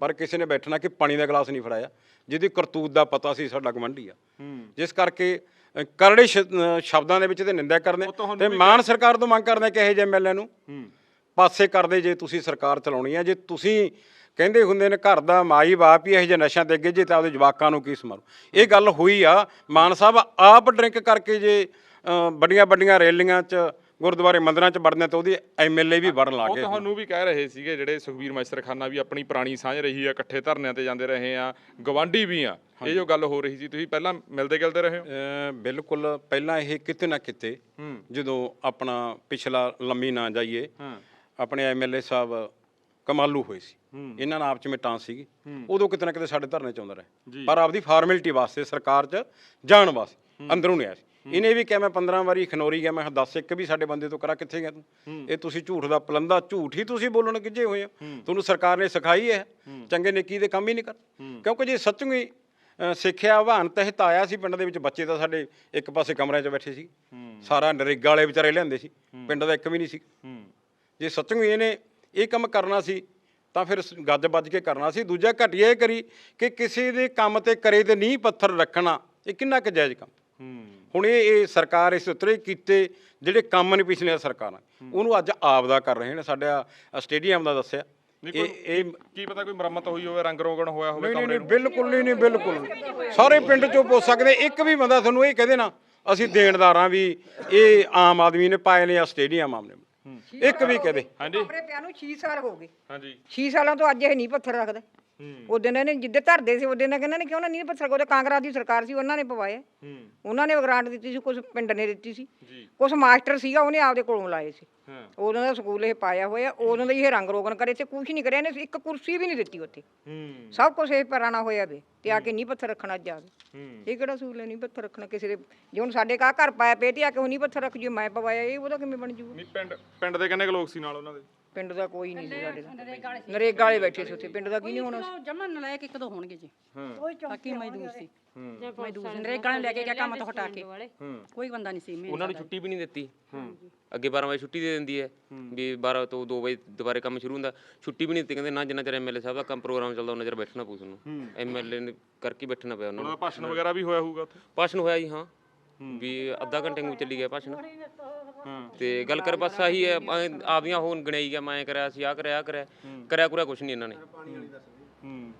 ਪਰ ਕਿਸੇ ਨੇ ਬੈਠਣਾ ਕਿ ਪਾਣੀ ਦਾ ਗਲਾਸ ਨਹੀਂ ਫੜਾਇਆ। ਜਿਹਦੀ ਕਰਤੂਤ ਦਾ ਪਤਾ ਸੀ ਸਾਡਾ ਗਵੰਡੀ ਆ। ਜਿਸ ਕਰਕੇ ਕਰੜੇ ਸ਼ਬਦਾਂ ਦੇ ਵਿੱਚ ਤੇ ਨਿੰਦਿਆ ਕਰਦੇ ਤੇ ਮਾਨ ਸਰਕਾਰ ਤੋਂ ਮੰਗ ਕਰਦੇ ਕਿ ਇਹ ਜੇ ਐਮਐਲਏ ਨੂੰ। ਪਾਸੇ ਕਰਦੇ ਜੇ ਤੁਸੀਂ ਸਰਕਾਰ ਚਲਾਉਣੀ ਆ ਜੇ ਤੁਸੀਂ ਕਹਿੰਦੇ ਹੁੰਦੇ ਨੇ ਘਰ ਦਾ ਮਾਈ ਬਾਪ ਹੀ ਇਹ ਜੇ ਨਸ਼ਿਆਂ ਤੇ ਅੱਗੇ ਜੇ ਤਾਂ ਆਪਦੇ ਜਵਾਕਾਂ ਨੂੰ ਕੀ ਸਮਾਰੋ। ਇਹ ਗੱਲ ਹੋਈ ਆ ਮਾਨ ਸਾਹਿਬ ਆਪ ਡਰਿੰਕ ਕਰਕੇ ਜੇ ਵੱਡੀਆਂ ਵੱਡੀਆਂ ਰੈਲੀਆਂ 'ਚ ਗੁਰਦੁਆਰੇ ਮੰਦਿਰਾਂ 'ਚ ਵੜਨੇ ਤਾਂ ਉਹਦੀ ਐਮਐਲਏ ਵੀ ਵੜਨ ਲੱਗ ਉਹ ਗਏ। ਤੁਹਾਨੂੰ ਵੀ ਕਹਿ ਰਹੇ ਸੀਗੇ ਜਿਹੜੇ ਸੁਖਬੀਰ ਮੈਸਰਖਾਨਾ ਵੀ ਆਪਣੀ ਪੁਰਾਣੀ ਸਾਂਝ ਰਹੀ ਆ ਇਕੱਠੇ ਧਰਨਿਆਂ ਤੇ ਜਾਂਦੇ ਰਹੇ ਆ ਗਵਾਂਢੀ ਵੀ ਆ। ਇਹ ਜੋ ਗੱਲ ਹੋ ਰਹੀ ਸੀ ਤੁਸੀਂ ਪਹਿਲਾਂ ਮਿਲਦੇ ਗਿਲਦੇ ਰਹੇ ਹੋ? ਬਿਲਕੁਲ ਪਹਿਲਾਂ ਇਹ ਕਿਤੇ ਨਾ ਕਿਤੇ ਜਦੋਂ ਆਪਣਾ ਪਿਛਲਾ ਲੰਮੀ ਨਾ ਜਾਈਏ ਆਪਣੇ ਐਮਐਲਏ ਸਾਹਿਬ ਕਮਾਲੂ ਹੋਏ ਸੀ। ਇਹਨਾਂ ਨਾਲ ਆਪ ਚ ਮਿਟਾਂ ਸੀਗੀ। ਉਦੋਂ ਕਿਤੇ ਨਾ ਕਿਤੇ ਸਾਡੇ ਧਰਨੇ ਚ ਆਉਂਦਾ ਰਹੇ। ਪਰ ਆਪਦੀ ਫਾਰਮੈਲਿਟੀ ਵਾਸਤੇ ਸਰਕਾਰ ਚ ਜਾਣ ਵਾਸਤੇ ਅੰਦਰੋਂ ਨਹੀਂ ਆਇਆ ਸੀ। ਇਹਨੇ ਵੀ ਕਿਹਾ ਮੈਂ 15 ਵਾਰੀ ਖਨੋਰੀ ਗਿਆ ਮੈਂ ਦੱਸ ਇੱਕ ਵੀ ਸਾਡੇ ਬੰਦੇ ਤੋਂ ਕਰਾ ਕਿੱਥੇ ਗਿਆ ਤੂੰ? ਇਹ ਤੁਸੀਂ ਝੂਠ ਦਾ ਪਲੰਦਾ ਝੂਠ ਹੀ ਤੁਸੀਂ ਬੋਲਣ ਗਿੱਜੇ ਹੋਏ ਆ ਤੁਹਾਨੂੰ ਸਰਕਾਰ ਨੇ ਸਿਖਾਈ ਹੈ। ਚੰਗੇ ਨੇਕੀ ਦੇ ਕੰਮ ਹੀ ਨਹੀਂ ਕਰ। ਕਿਉਂਕਿ ਜੇ ਸੱਚੂ ਹੀ ਸਿੱਖਿਆ ਆਹਵਾਨ ਤਹਿਤ ਆਇਆ ਸੀ ਪਿੰਡ ਦੇ ਵਿੱਚ ਬੱਚੇ ਤਾਂ ਸਾਡੇ ਇੱਕ ਪਾਸੇ ਕਮਰਿਆਂ 'ਚ ਬੈਠੇ ਸੀ। ਸਾਰਾ ਨਰੇਗਾ ਵਾਲੇ ਵਿਚਾਰੇ ਲਿਆਂਦੇ ਸੀ। ਪਿੰਡ ਦਾ ਇੱਕ ਵੀ ਨਹੀਂ ਸੀ। ਜੇ ਸੱਚੂ ਹੀ ਇਹਨੇ ਇਹ ਕੰਮ ਕਰਨਾ ਸੀ ਤਾਂ ਫਿਰ ਗੱਜ ਵੱਜ ਕੇ ਕਰਨਾ ਸੀ। ਦੂਜਾ ਘਟੀਆ ਇਹ ਕਰੀ ਕਿ ਕਿਸੇ ਦੇ ਕੰਮ ਤੇ ਕਰੇ ਤੇ ਨਹੀਂ ਪੱਥਰ ਰੱਖਣਾ ਇਹ ਕਿੰਨਾ ਕੁ ਜਾਇਜ਼ ਕੰਮ? ਹੁਣ ਇਹ ਇਹ ਸਰਕਾਰ ਇਸ ਉੱਤੇ ਕੀਤੇ ਜਿਹੜੇ ਕੰਮ ਨੇ ਪਿਛਲੀਆਂ ਸਰਕਾਰਾਂ ਉਹਨੂੰ ਅੱਜ ਆਪਦਾ ਕਰ ਰਹੇ ਨੇ ਸਾਡਾ ਸਟੇਡੀਅਮ ਦਾ ਦੱਸਿਆ। ਇਹ ਇਹ ਕੀ ਪਤਾ ਕੋਈ ਮੁਰੰਮਤ ਹੋਈ ਹੋਵੇ ਰੰਗ ਰੋਗਨ ਹੋਇਆ ਹੋਵੇ ਕਮਰੇ ਨੂੰ। ਬਿਲਕੁਲ ਨਹੀਂ ਨਹੀਂ ਬਿਲਕੁਲ। ਸਾਰੇ ਪਿੰਡ ਚੋਂ ਪੁੱਛ ਸਕਦੇ ਇੱਕ ਵੀ ਬੰਦਾ ਤੁਹਾਨੂੰ ਇਹ ਕਹਦੇ ਨਾ ਅਸੀਂ ਦੇਣਦਾਰਾਂ ਵੀ ਇਹ ਆਮ ਆਦਮੀ ਨੇ ਪਾਏ ਨੇ ਆ ਸਟੇਡੀਅਮ ਆਮਨੇ ਇੱਕ ਵੀ ਕਹਦੇ ਹਾਂਜੀ। ਆਪਣੇ ਪਿਆ ਨੂੰ 6 ਸਾਲ ਹੋ ਗਏ। ਹਾਂਜੀ। 6 ਸਾਲਾਂ ਤੋਂ ਅੱਜ ਇਹ ਨਹੀਂ ਪੱਥਰ ਰੱਖਦਾ। ਉਹ ਦਿਨ ਇਹਨੇ ਜਿੱਦੇ ਧਰਦੇ ਸੀ ਉਹ ਦਿਨ ਕਹਿੰਦੇ ਨੇ ਕਿਉਂ ਨਾ ਨਹੀਂ ਪੱਥਰ ਉਹਦੇ ਕਾਂਗਰਸ ਦੀ ਸਰਕਾਰ ਸੀ ਉਹਨਾਂ ਨੇ ਪਵਾਏ। ਹੂੰ। ਉਹਨਾਂ ਨੇ ਗ੍ਰਾਂਟ ਦਿੱਤੀ ਸੀ ਕੁਝ ਪਿੰਡ ਨੇ ਦਿੱਤੀ ਸੀ। ਜੀ। ਕੁਝ ਮਾਸਟਰ ਸੀਗਾ ਉਹਨੇ ਆਪਦੇ ਕੋਲੋਂ ਲਾਏ ਸੀ। ਹਾਂ। ਉਦੋਂ ਦਾ ਸਕੂਲ ਇਹ ਪਾਇਆ ਹੋਇਆ ਉਦੋਂ ਦਾ ਇਹ ਰੰਗ ਰੋਗਨ ਕਰੇ ਤੇ ਕੁਝ ਨਹੀਂ ਕਰਿਆ ਇਹਨੇ ਇੱਕ ਕੁਰਸੀ ਵੀ ਨਹੀਂ ਦਿੱਤੀ ਉੱਥੇ। ਹੂੰ। ਸਭ ਕੁਝ ਇਹ ਪੁਰਾਣਾ ਹੋਇਆ ਵੇ ਤੇ ਆ ਕੇ ਨਹੀਂ ਪੱਥਰ ਰੱਖਣਾ ਹੂੰ। ਇਹ ਕਿਹੜਾ ਸੂਲ ਨਹੀਂ ਪੱਥਰ ਰੱਖਣਾ ਕਿਸੇ ਦੇ। ਜੇ ਹੁਣ ਸਾਡੇ ਕਾ ਘਰ ਪਾਇਆ ਪਏ ਤੇ ਆ ਕੇ ਉਹ ਨਹੀਂ ਪੱਥਰ ਰੱਖ ਜੀ ਮੈਂ ਪਵਾਇਆ ਇਹ ਉਹਦਾ ਕਿਵੇਂ ਬਣ ਜੂਗਾ? ਨਹੀਂ ਪਿੰਡ ਪਿੰਡ ਦੇ ਕਿੰਨੇ ਕੁ ਲੋਕ ਸੀ ਨਾਲ ਉਹਨਾਂ ਦੇ? ਪਿੰਡ ਦਾ ਕੋਈ ਨਹੀਂ ਸੀ ਸਾਡੇ ਦਾ। ਨਰੇਗਾ ਵਾਲੇ ਬੈਠੇ ਸੀ ਉੱਥੇ ਪਿੰਡ ਦਾ ਕੀ ਨਹੀਂ ਹੋਣਾ? ਸੀ ਜਮਨ ਨਲਾਇਕ ਇੱਕ ਦੋ ਹੋਣਗੇ ਜੀ। ਹਾਂ। ਬਾਕੀ ਮਜ਼ਦੂਰ ਸੀ। ਹੂੰ। ਮਜ਼ਦੂਰ ਨਰੇਗਾ ਨੂੰ ਲੈ ਕੇ ਗਿਆ ਕੰਮ ਤੋਂ ਹਟਾ ਕੇ। ਹੂੰ। ਕੋਈ ਬੰਦਾ ਨਹੀਂ ਸੀ ਮੈਂ ਉਹਨਾਂ ਨੂੰ ਛੁੱਟੀ ਵੀ ਨਹੀਂ ਦਿੱਤੀ। ਅੱਗੇ 12 ਵਜੇ ਛੁੱਟੀ ਦੇ ਦਿੰਦੀ ਹੈ। ਵੀ 12 ਤੋਂ 2 ਵਜੇ ਦੁਬਾਰੇ ਕੰਮ ਸ਼ੁਰੂ ਹੁੰਦਾ। ਛੁੱਟੀ ਵੀ ਨਹੀਂ ਦਿੱਤੀ ਕਹਿੰਦੇ ਨਾ ਜਿੰਨਾ ਚਿਰ ਐਮਐਲਏ ਸਾਹਿਬ ਦਾ ਕੰਮ ਪ੍ਰੋਗਰਾਮ ਚੱਲਦਾ ਉਹਨਾਂ ਚਿਰ ਬੈਠਣਾ ਪਊ ਤੁਹਾਨੂੰ। ਐਮਐਲਏ ਨੇ ਕਰਕੇ ਹੀ ਬੈਠਣਾ ਪਿਆ ਉਹਨਾਂ ਉਹਨਾਂ ਨੂੰ। ਦਾ ਭਾਸ਼ਣ ਵਗੈਰਾ ਵੀ ਹੋਇਆ ਹੋਊਗਾ ਉੱਥੇ? ਭਾਸ਼ਣ ਹੋਇਆ ਜੀ ਹਾਂ। ਵੀ ਅੱਧਾ ਘੰਟੇ ਨੂੰ ਚੱਲੀ ਗਿਆ ਭਾਸ਼ਣ। ਹਾਂ ਤੇ ਗੱਲ ਕਰ ਬਸ ਆਹੀ ਹੈ ਐਂ ਆਪਦੀਆਂ ਹੋਣ ਗਣਾਈ ਗਿਆ ਮੈਂ ਕਰਿਆ ਸੀ ਆ ਕਰਿਆ ਕਰਿਆ। ਕਰਿਆ ਕੁਰਿਆ ਕੁਛ ਨਹੀਂ ਇਹਨਾਂ ਨੇ। ਹੂੰ।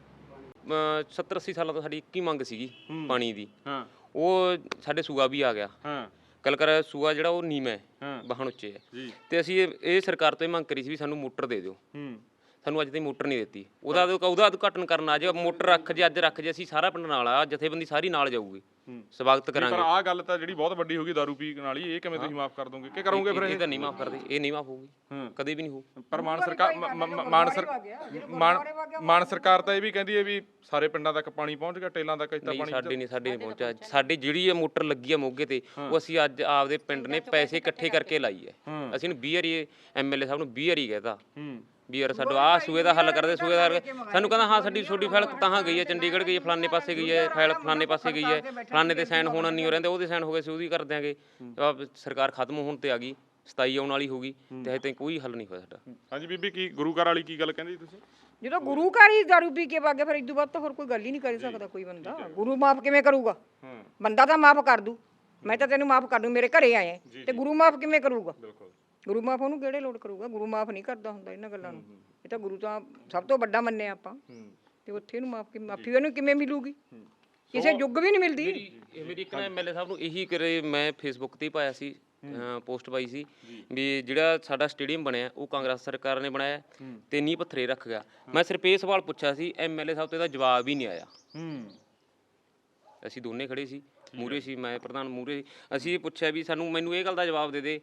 70 80 ਸਾਲਾਂ ਤੋਂ ਸਾਡੀ ਇੱਕ ਹੀ ਮੰਗ ਸੀਗੀ ਪਾਣੀ ਦੀ। ਹਾਂ। ਉਹ ਸਾਡੇ ਸੂਆ ਵੀ ਆ ਗਿਆ। ਹਾਂ। ਗੱਲ ਕਰ ਸੂਆ ਜਿਹੜਾ ਉਹ ਨੀਮ ਹੈ ਹਾਂ। ਬਾਹਣ ਉੱਚੇ ਹੈ। ਜੀ। ਤੇ ਅਸੀਂ ਇਹ- ਇਹ ਸਰਕਾਰ ਤੋਂ ਇਹ ਮੰਗ ਕਰੀ ਸੀ ਵੀ ਸਾਨੂੰ ਮੋਟਰ ਦੇ ਦਿਓ। ਹੂੰ। ਸਾਨੂੰ ਅੱਜ ਤਾਈਂ ਮੋਟਰ ਨਹੀਂ ਦਿੱਤੀ। ਉਹਦਾ ਉਹਦਾ ਉਦਘਾਟਨ ਕਰਨ ਆ ਜੇ ਮੋਟਰ ਰੱਖ ਜੇ ਅੱਜ ਰੱਖ ਜੇ ਅਸੀਂ ਸਾਰਾ ਪਿੰਡ ਨਾਲ ਆ ਜਥੇਬੰਦੀ ਸਾਰੀ ਨਾਲ ਜਾਊਗੀ। ਸਵਾਗਤ ਪਰ ਕਰਾਂਗੇ। ਆਹ ਗੱਲ ਤਾਂ ਜਿਹੜੀ ਬਹੁਤ ਵੱਡੀ ਹੋਗੀ ਦਾਰੂ ਪੀ ਨਾਲ ਹੀ ਇਹ ਕਿਵੇਂ ਤੁਸੀਂ ਮਾਫ ਕਰ ਦੋਗੇ? ਕਿ ਕਰੋਗੇ ਫਿਰ ਇਹ? ਤਾਂ ਨਹੀਂ ਮਾਫ ਕਰਦੇ ਇਹ ਨਹੀਂ ਮਾਫ ਹੋਊਗੀ। ਕਦੇ ਵੀ ਨਹੀਂ ਹੋਊ। ਪਰ ਮਾਨ ਸਰਕਾਰ ਮਾਨ ਮਾਨ ਸਰਕਾਰ ਤਾਂ ਇਹ ਵੀ ਕਹਿੰਦੀ ਹੈ ਵੀ ਸਾਰੇ ਪਿੰਡਾਂ ਤੱਕ ਪਾਣੀ ਪਹੁੰਚ ਗਿਆ ਟੇਲਾਂ ਤੱਕ ਇੱਥੇ ਨਹੀਂ ਪਾਣੀ ਸਾਡੇ ਨਹੀਂ ਸਾਡੇ ਨਹੀਂ ਪਹੁੰਚਿਆ। ਸਾਡੀ ਜਿਹੜੀ ਇਹ ਮੋਟਰ ਲੱਗੀ ਆ ਮੋਗੇ ਤੇ ਉਹ ਅਸੀਂ ਅੱਜ ਆਪਦੇ ਪਿੰਡ ਨੇ ਪੈਸੇ ਇਕੱਠੇ ਕਰਕੇ ਲਾਈ ਹੈ। ਅਸੀਂ ਨੂੰ 20 ਵਾਰੀ ਐਮਐਲਏ ਸਾਹਿਬ ਨੂੰ 20 ਵਾਰੀ ਕਹਿਤਾ। ਹੂੰ। ਵੀ ਯਾਰ ਸਾਡਾ ਆਹ ਸੂਏ ਦਾ ਹੱਲ ਕਰਦੇ ਸੂਏ ਦਾ ਸਾਨੂੰ ਕਹਿੰਦਾ ਹਾਂ ਸਾਡੀ ਛੋਟੀ ਫਾਈਲ ਤਾਹਾਂ ਗਈ ਹੈ ਚੰਡੀਗੜ੍ਹ ਗਈ ਹੈ ਫਲਾਣੇ ਪਾਸੇ ਗਈ ਹੈ ਫਾਈਲ ਫਲਾਣੇ ਪਾਸੇ ਗਈ ਹੈ ਫਲਾਣੇ ਤੇ ਸਾਈਨ ਹੋਣਾ ਨਹੀਂ ਹੋ ਰਹਿੰਦੇ ਉਹਦੇ ਸਾਈਨ ਹੋ ਗਏ ਸੀ ਉਹਦੀ ਕਰ ਦਿਆਂਗੇ। ਸਰਕਾਰ ਖਤਮ ਹੋਣ ਤੇ ਆ ਗਈ 27 ਆਉਣ ਵਾਲੀ ਹੋਗੀ ਤੇ ਹਜੇ ਤਾਈਂ ਕੋਈ ਹੱਲ ਨਹੀਂ ਹੋਇਆ ਸਾਡਾ। ਹਾਂਜੀ ਬੀਬੀ ਕੀ ਗੁਰੂ ਘਰ ਵਾਲੀ ਕੀ ਗੱਲ ਕਹਿੰਦੀ ਤੁਸੀਂ? ਜਦੋਂ ਗੁਰੂ ਘਰ ਹੀ ਦਾਰੂ ਪੀ ਕੇ ਵਾਗੇ ਫਿਰ ਇਦੋਂ ਬਾਅਦ ਤਾਂ ਹੋਰ ਕੋਈ ਗੱਲ ਹੀ ਨਹੀਂ ਕਰ ਸਕਦਾ ਕੋਈ ਬੰਦਾ। ਗੁਰੂ ਮਾਫ ਕਿਵੇਂ ਕਰੂਗਾ? ਹੂੰ। ਬੰਦਾ ਤਾਂ ਮਾਫ ਕਰ ਦੂ। ਮੈਂ ਤਾਂ ਤੈਨੂੰ ਮਾਫ ਕਰ ਦੂੰ ਮੇਰੇ ਘਰੇ ਆਏ। ਤੇ ਗੁਰੂ ਮਾਫ ਕਿਵੇਂ ਕਰੂਗਾ? ਬਿਲਕੁਲ। ਗੁਰੂ ਮਾਫ ਉਹਨੂੰ ਕਿਹੜੇ ਲੋਡ ਕਰੂਗਾ? ਗੁਰੂ ਮਾਫ ਨਹੀਂ ਕਰਦਾ ਹੁੰਦਾ ਇਹਨਾਂ ਗੱਲਾਂ ਨੂੰ। ਇਹ ਤਾਂ ਗੁਰੂ ਤਾਂ ਸਭ ਤੋਂ ਵੱਡਾ ਮੰਨਿਆ ਆਪਾਂ। ਤੇ ਉੱਥੇ ਇਹਨੂੰ ਮਾਫ ਕਿ ਮਾਫੀ ਉਹਨੂੰ ਕਿਵੇਂ ਮਿਲੂਗੀ? ਕਿਸੇ ਯੁੱਗ ਵੀ ਨਹੀਂ ਮਿਲਦੀ। ਇਹ ਮੇਰੀ ਇੱਕ ਨਾ ਐਮਐਲਏ ਸਾਹਿਬ ਨੂੰ ਇਹੀ ਕਰੇ ਮੈਂ ਫੇਸਬੁੱਕ ਤੇ ਪਾਇਆ ਸੀ ਪੋਸਟ ਪਾਈ ਸੀ ਵੀ ਜਿਹੜਾ ਸਾਡਾ ਸਟੇਡੀਅਮ ਬਣਿਆ ਉਹ ਕਾਂਗਰਸ ਸਰਕਾਰ ਨੇ ਬਣਾਇਆ ਤੇ ਨੀ ਪੱਥਰੇ ਰੱਖ ਗਿਆ। ਮੈਂ ਸਿਰਫ ਇਹ ਸਵਾਲ ਪੁੱਛਿਆ ਸੀ ਐਮਐਲਏ ਸਾਹਿਬ ਤੋਂ ਇਹਦਾ ਜਵਾਬ ਹੀ ਨਹੀਂ ਆਇਆ। ਅਸੀਂ ਦੋਨੇ ਖੜੇ ਸੀ ਮੂਰੇ ਸੀ ਮੈਂ ਪ੍ਰਧਾਨ ਮੂਰੇ ਅਸੀਂ ਇਹ ਪੁੱਛਿਆ ਵੀ ਸਾਨੂੰ ਮੈਨੂੰ ਇਹ ਗੱਲ ਦਾ ਜਵਾਬ ਦੇ ਦੇ।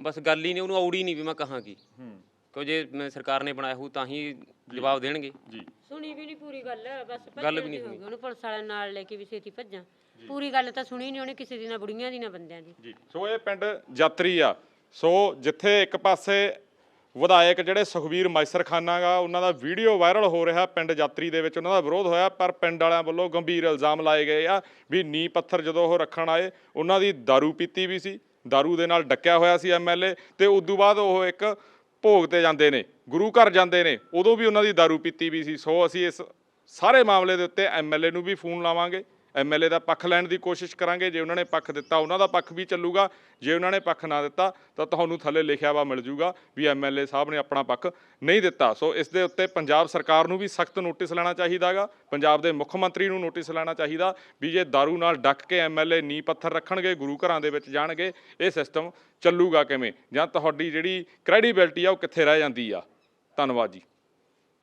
ਬਸ ਗੱਲ ਹੀ ਨਹੀਂ ਉਹਨੂੰ ਔੜੀ ਨਹੀਂ ਵੀ ਮੈਂ ਕਹਾਂ ਕੀ। ਹੂੰ। ਕਿਉਂ ਜੇ ਮੈਂ ਸਰਕਾਰ ਨੇ ਬਣਾਇਆ ਹੋਊ ਤਾਂ ਹੀ ਜਵਾਬ ਦੇਣਗੇ। ਜੀ। ਸੁਣੀ ਵੀ ਨਹੀਂ ਪੂਰੀ ਗੱਲ ਬਸ ਗੱਲ ਵੀ ਨਹੀਂ ਉਹਨੂੰ ਪੁਲਿਸ ਵਾਲਿਆਂ ਨਾਲ ਲੈ ਕੇ ਵੀ ਛੇਤੀ ਭੱਜਾਂ। ਪੂਰੀ ਗੱਲ ਤਾਂ ਸੁਣੀ ਨਹੀਂ ਉਹਨੇ ਕਿਸੇ ਦੀ ਨਾ ਬੁੜੀਆਂ ਦੀ ਨਾ ਬੰਦਿਆਂ ਦੀ। ਜੀ। ਸੋ ਇਹ ਪਿੰਡ ਯਾਤਰੀ ਆ। ਸੋ ਜਿੱਥੇ ਇੱਕ ਪਾਸੇ ਵਿਧਾਇਕ ਜਿਹੜੇ ਸੁਖਵੀਰ ਮਾਈਸਰਖਾਨਾ ਗਾ ਉਹਨਾਂ ਦਾ ਵੀਡੀਓ ਵਾਇਰਲ ਹੋ ਰਿਹਾ ਪਿੰਡ ਯਾਤਰੀ ਦੇ ਵਿੱਚ ਉਹਨਾਂ ਦਾ ਵਿਰੋਧ ਹੋਇਆ ਪਰ ਪਿੰਡ ਵਾਲਿਆਂ ਵੱਲੋਂ ਗੰਭੀਰ ਇਲਜ਼ਾਮ ਲਾਏ ਗਏ ਆ ਵੀ ਨੀ ਪੱਥਰ ਜਦੋਂ ਉਹ ਰੱਖਣ ਆਏ ਉਹਨਾਂ ਦੀ दारू ਪੀਤੀ ਵੀ ਸੀ। दारू ਦੇ ਨਾਲ ਡੱਕਿਆ ਹੋਇਆ ਸੀ ਐਮਐਲਏ ਤੇ ਉਦੋਂ ਬਾਅਦ ਉਹ ਇੱਕ ਭੋਗ ਤੇ ਜਾਂਦੇ ਨੇ ਗੁਰੂ ਘਰ ਜਾਂਦੇ ਨੇ ਉਦੋਂ ਵੀ ਉਹਨਾਂ ਦੀ दारू ਪੀਤੀ ਵੀ ਸੀ ਸੋ ਅਸੀਂ ਇਸ ਸਾਰੇ ਮਾਮਲੇ ਦੇ ਉੱਤੇ ਐਮਐਲਏ ਨੂੰ ਵੀ ਫੋਨ ਲਾਵਾਂਗੇ ਐਮਐਲਏ ਦਾ ਪੱਖ ਲੈਣ ਦੀ ਕੋਸ਼ਿਸ਼ ਕਰਾਂਗੇ। ਜੇ ਉਹਨਾਂ ਨੇ ਪੱਖ ਦਿੱਤਾ, ਉਹਨਾਂ ਦਾ ਪੱਖ ਵੀ ਚੱਲੂਗਾ। ਜੇ ਉਹਨਾਂ ਨੇ ਪੱਖ ਨਾ ਦਿੱਤਾ, ਤਾਂ ਤੁਹਾਨੂੰ ਥੱਲੇ ਲਿਖਿਆ ਵਾ ਮਿਲ ਜੂਗਾ ਵੀ ਐਮਐਲਏ ਸਾਹਿਬ ਨੇ ਆਪਣਾ ਪੱਖ ਨਹੀਂ ਦਿੱਤਾ। ਸੋ ਇਸ ਦੇ ਉੱਤੇ ਪੰਜਾਬ ਸਰਕਾਰ ਨੂੰ ਵੀ ਸਖਤ ਨੋਟਿਸ ਲੈਣਾ ਚਾਹੀਦਾਗਾ ਪੰਜਾਬ ਦੇ ਮੁੱਖ ਮੰਤਰੀ ਨੂੰ ਨੋਟਿਸ ਲੈਣਾ ਚਾਹੀਦਾ ਵੀ ਜੇ दारू ਨਾਲ ਡੱਕ ਕੇ ਐਮਐਲਏ ਨੀ ਪੱਥਰ ਰੱਖਣਗੇ, ਗੁਰੂ ਘਰਾਂ ਦੇ ਵਿੱਚ ਜਾਣਗੇ, ਇਹ ਸਿਸਟਮ ਚੱਲੂਗਾ ਕਿਵੇਂ? ਜਾਂ ਤੁਹਾਡੀ ਜਿਹੜੀ ਕ੍ਰੈਡੀਬਿਲਟੀ ਆ, ਉਹ ਕਿੱਥੇ ਰਹਿ ਜਾਂਦੀ ਆ? ਧੰਨਵਾਦ ਜੀ।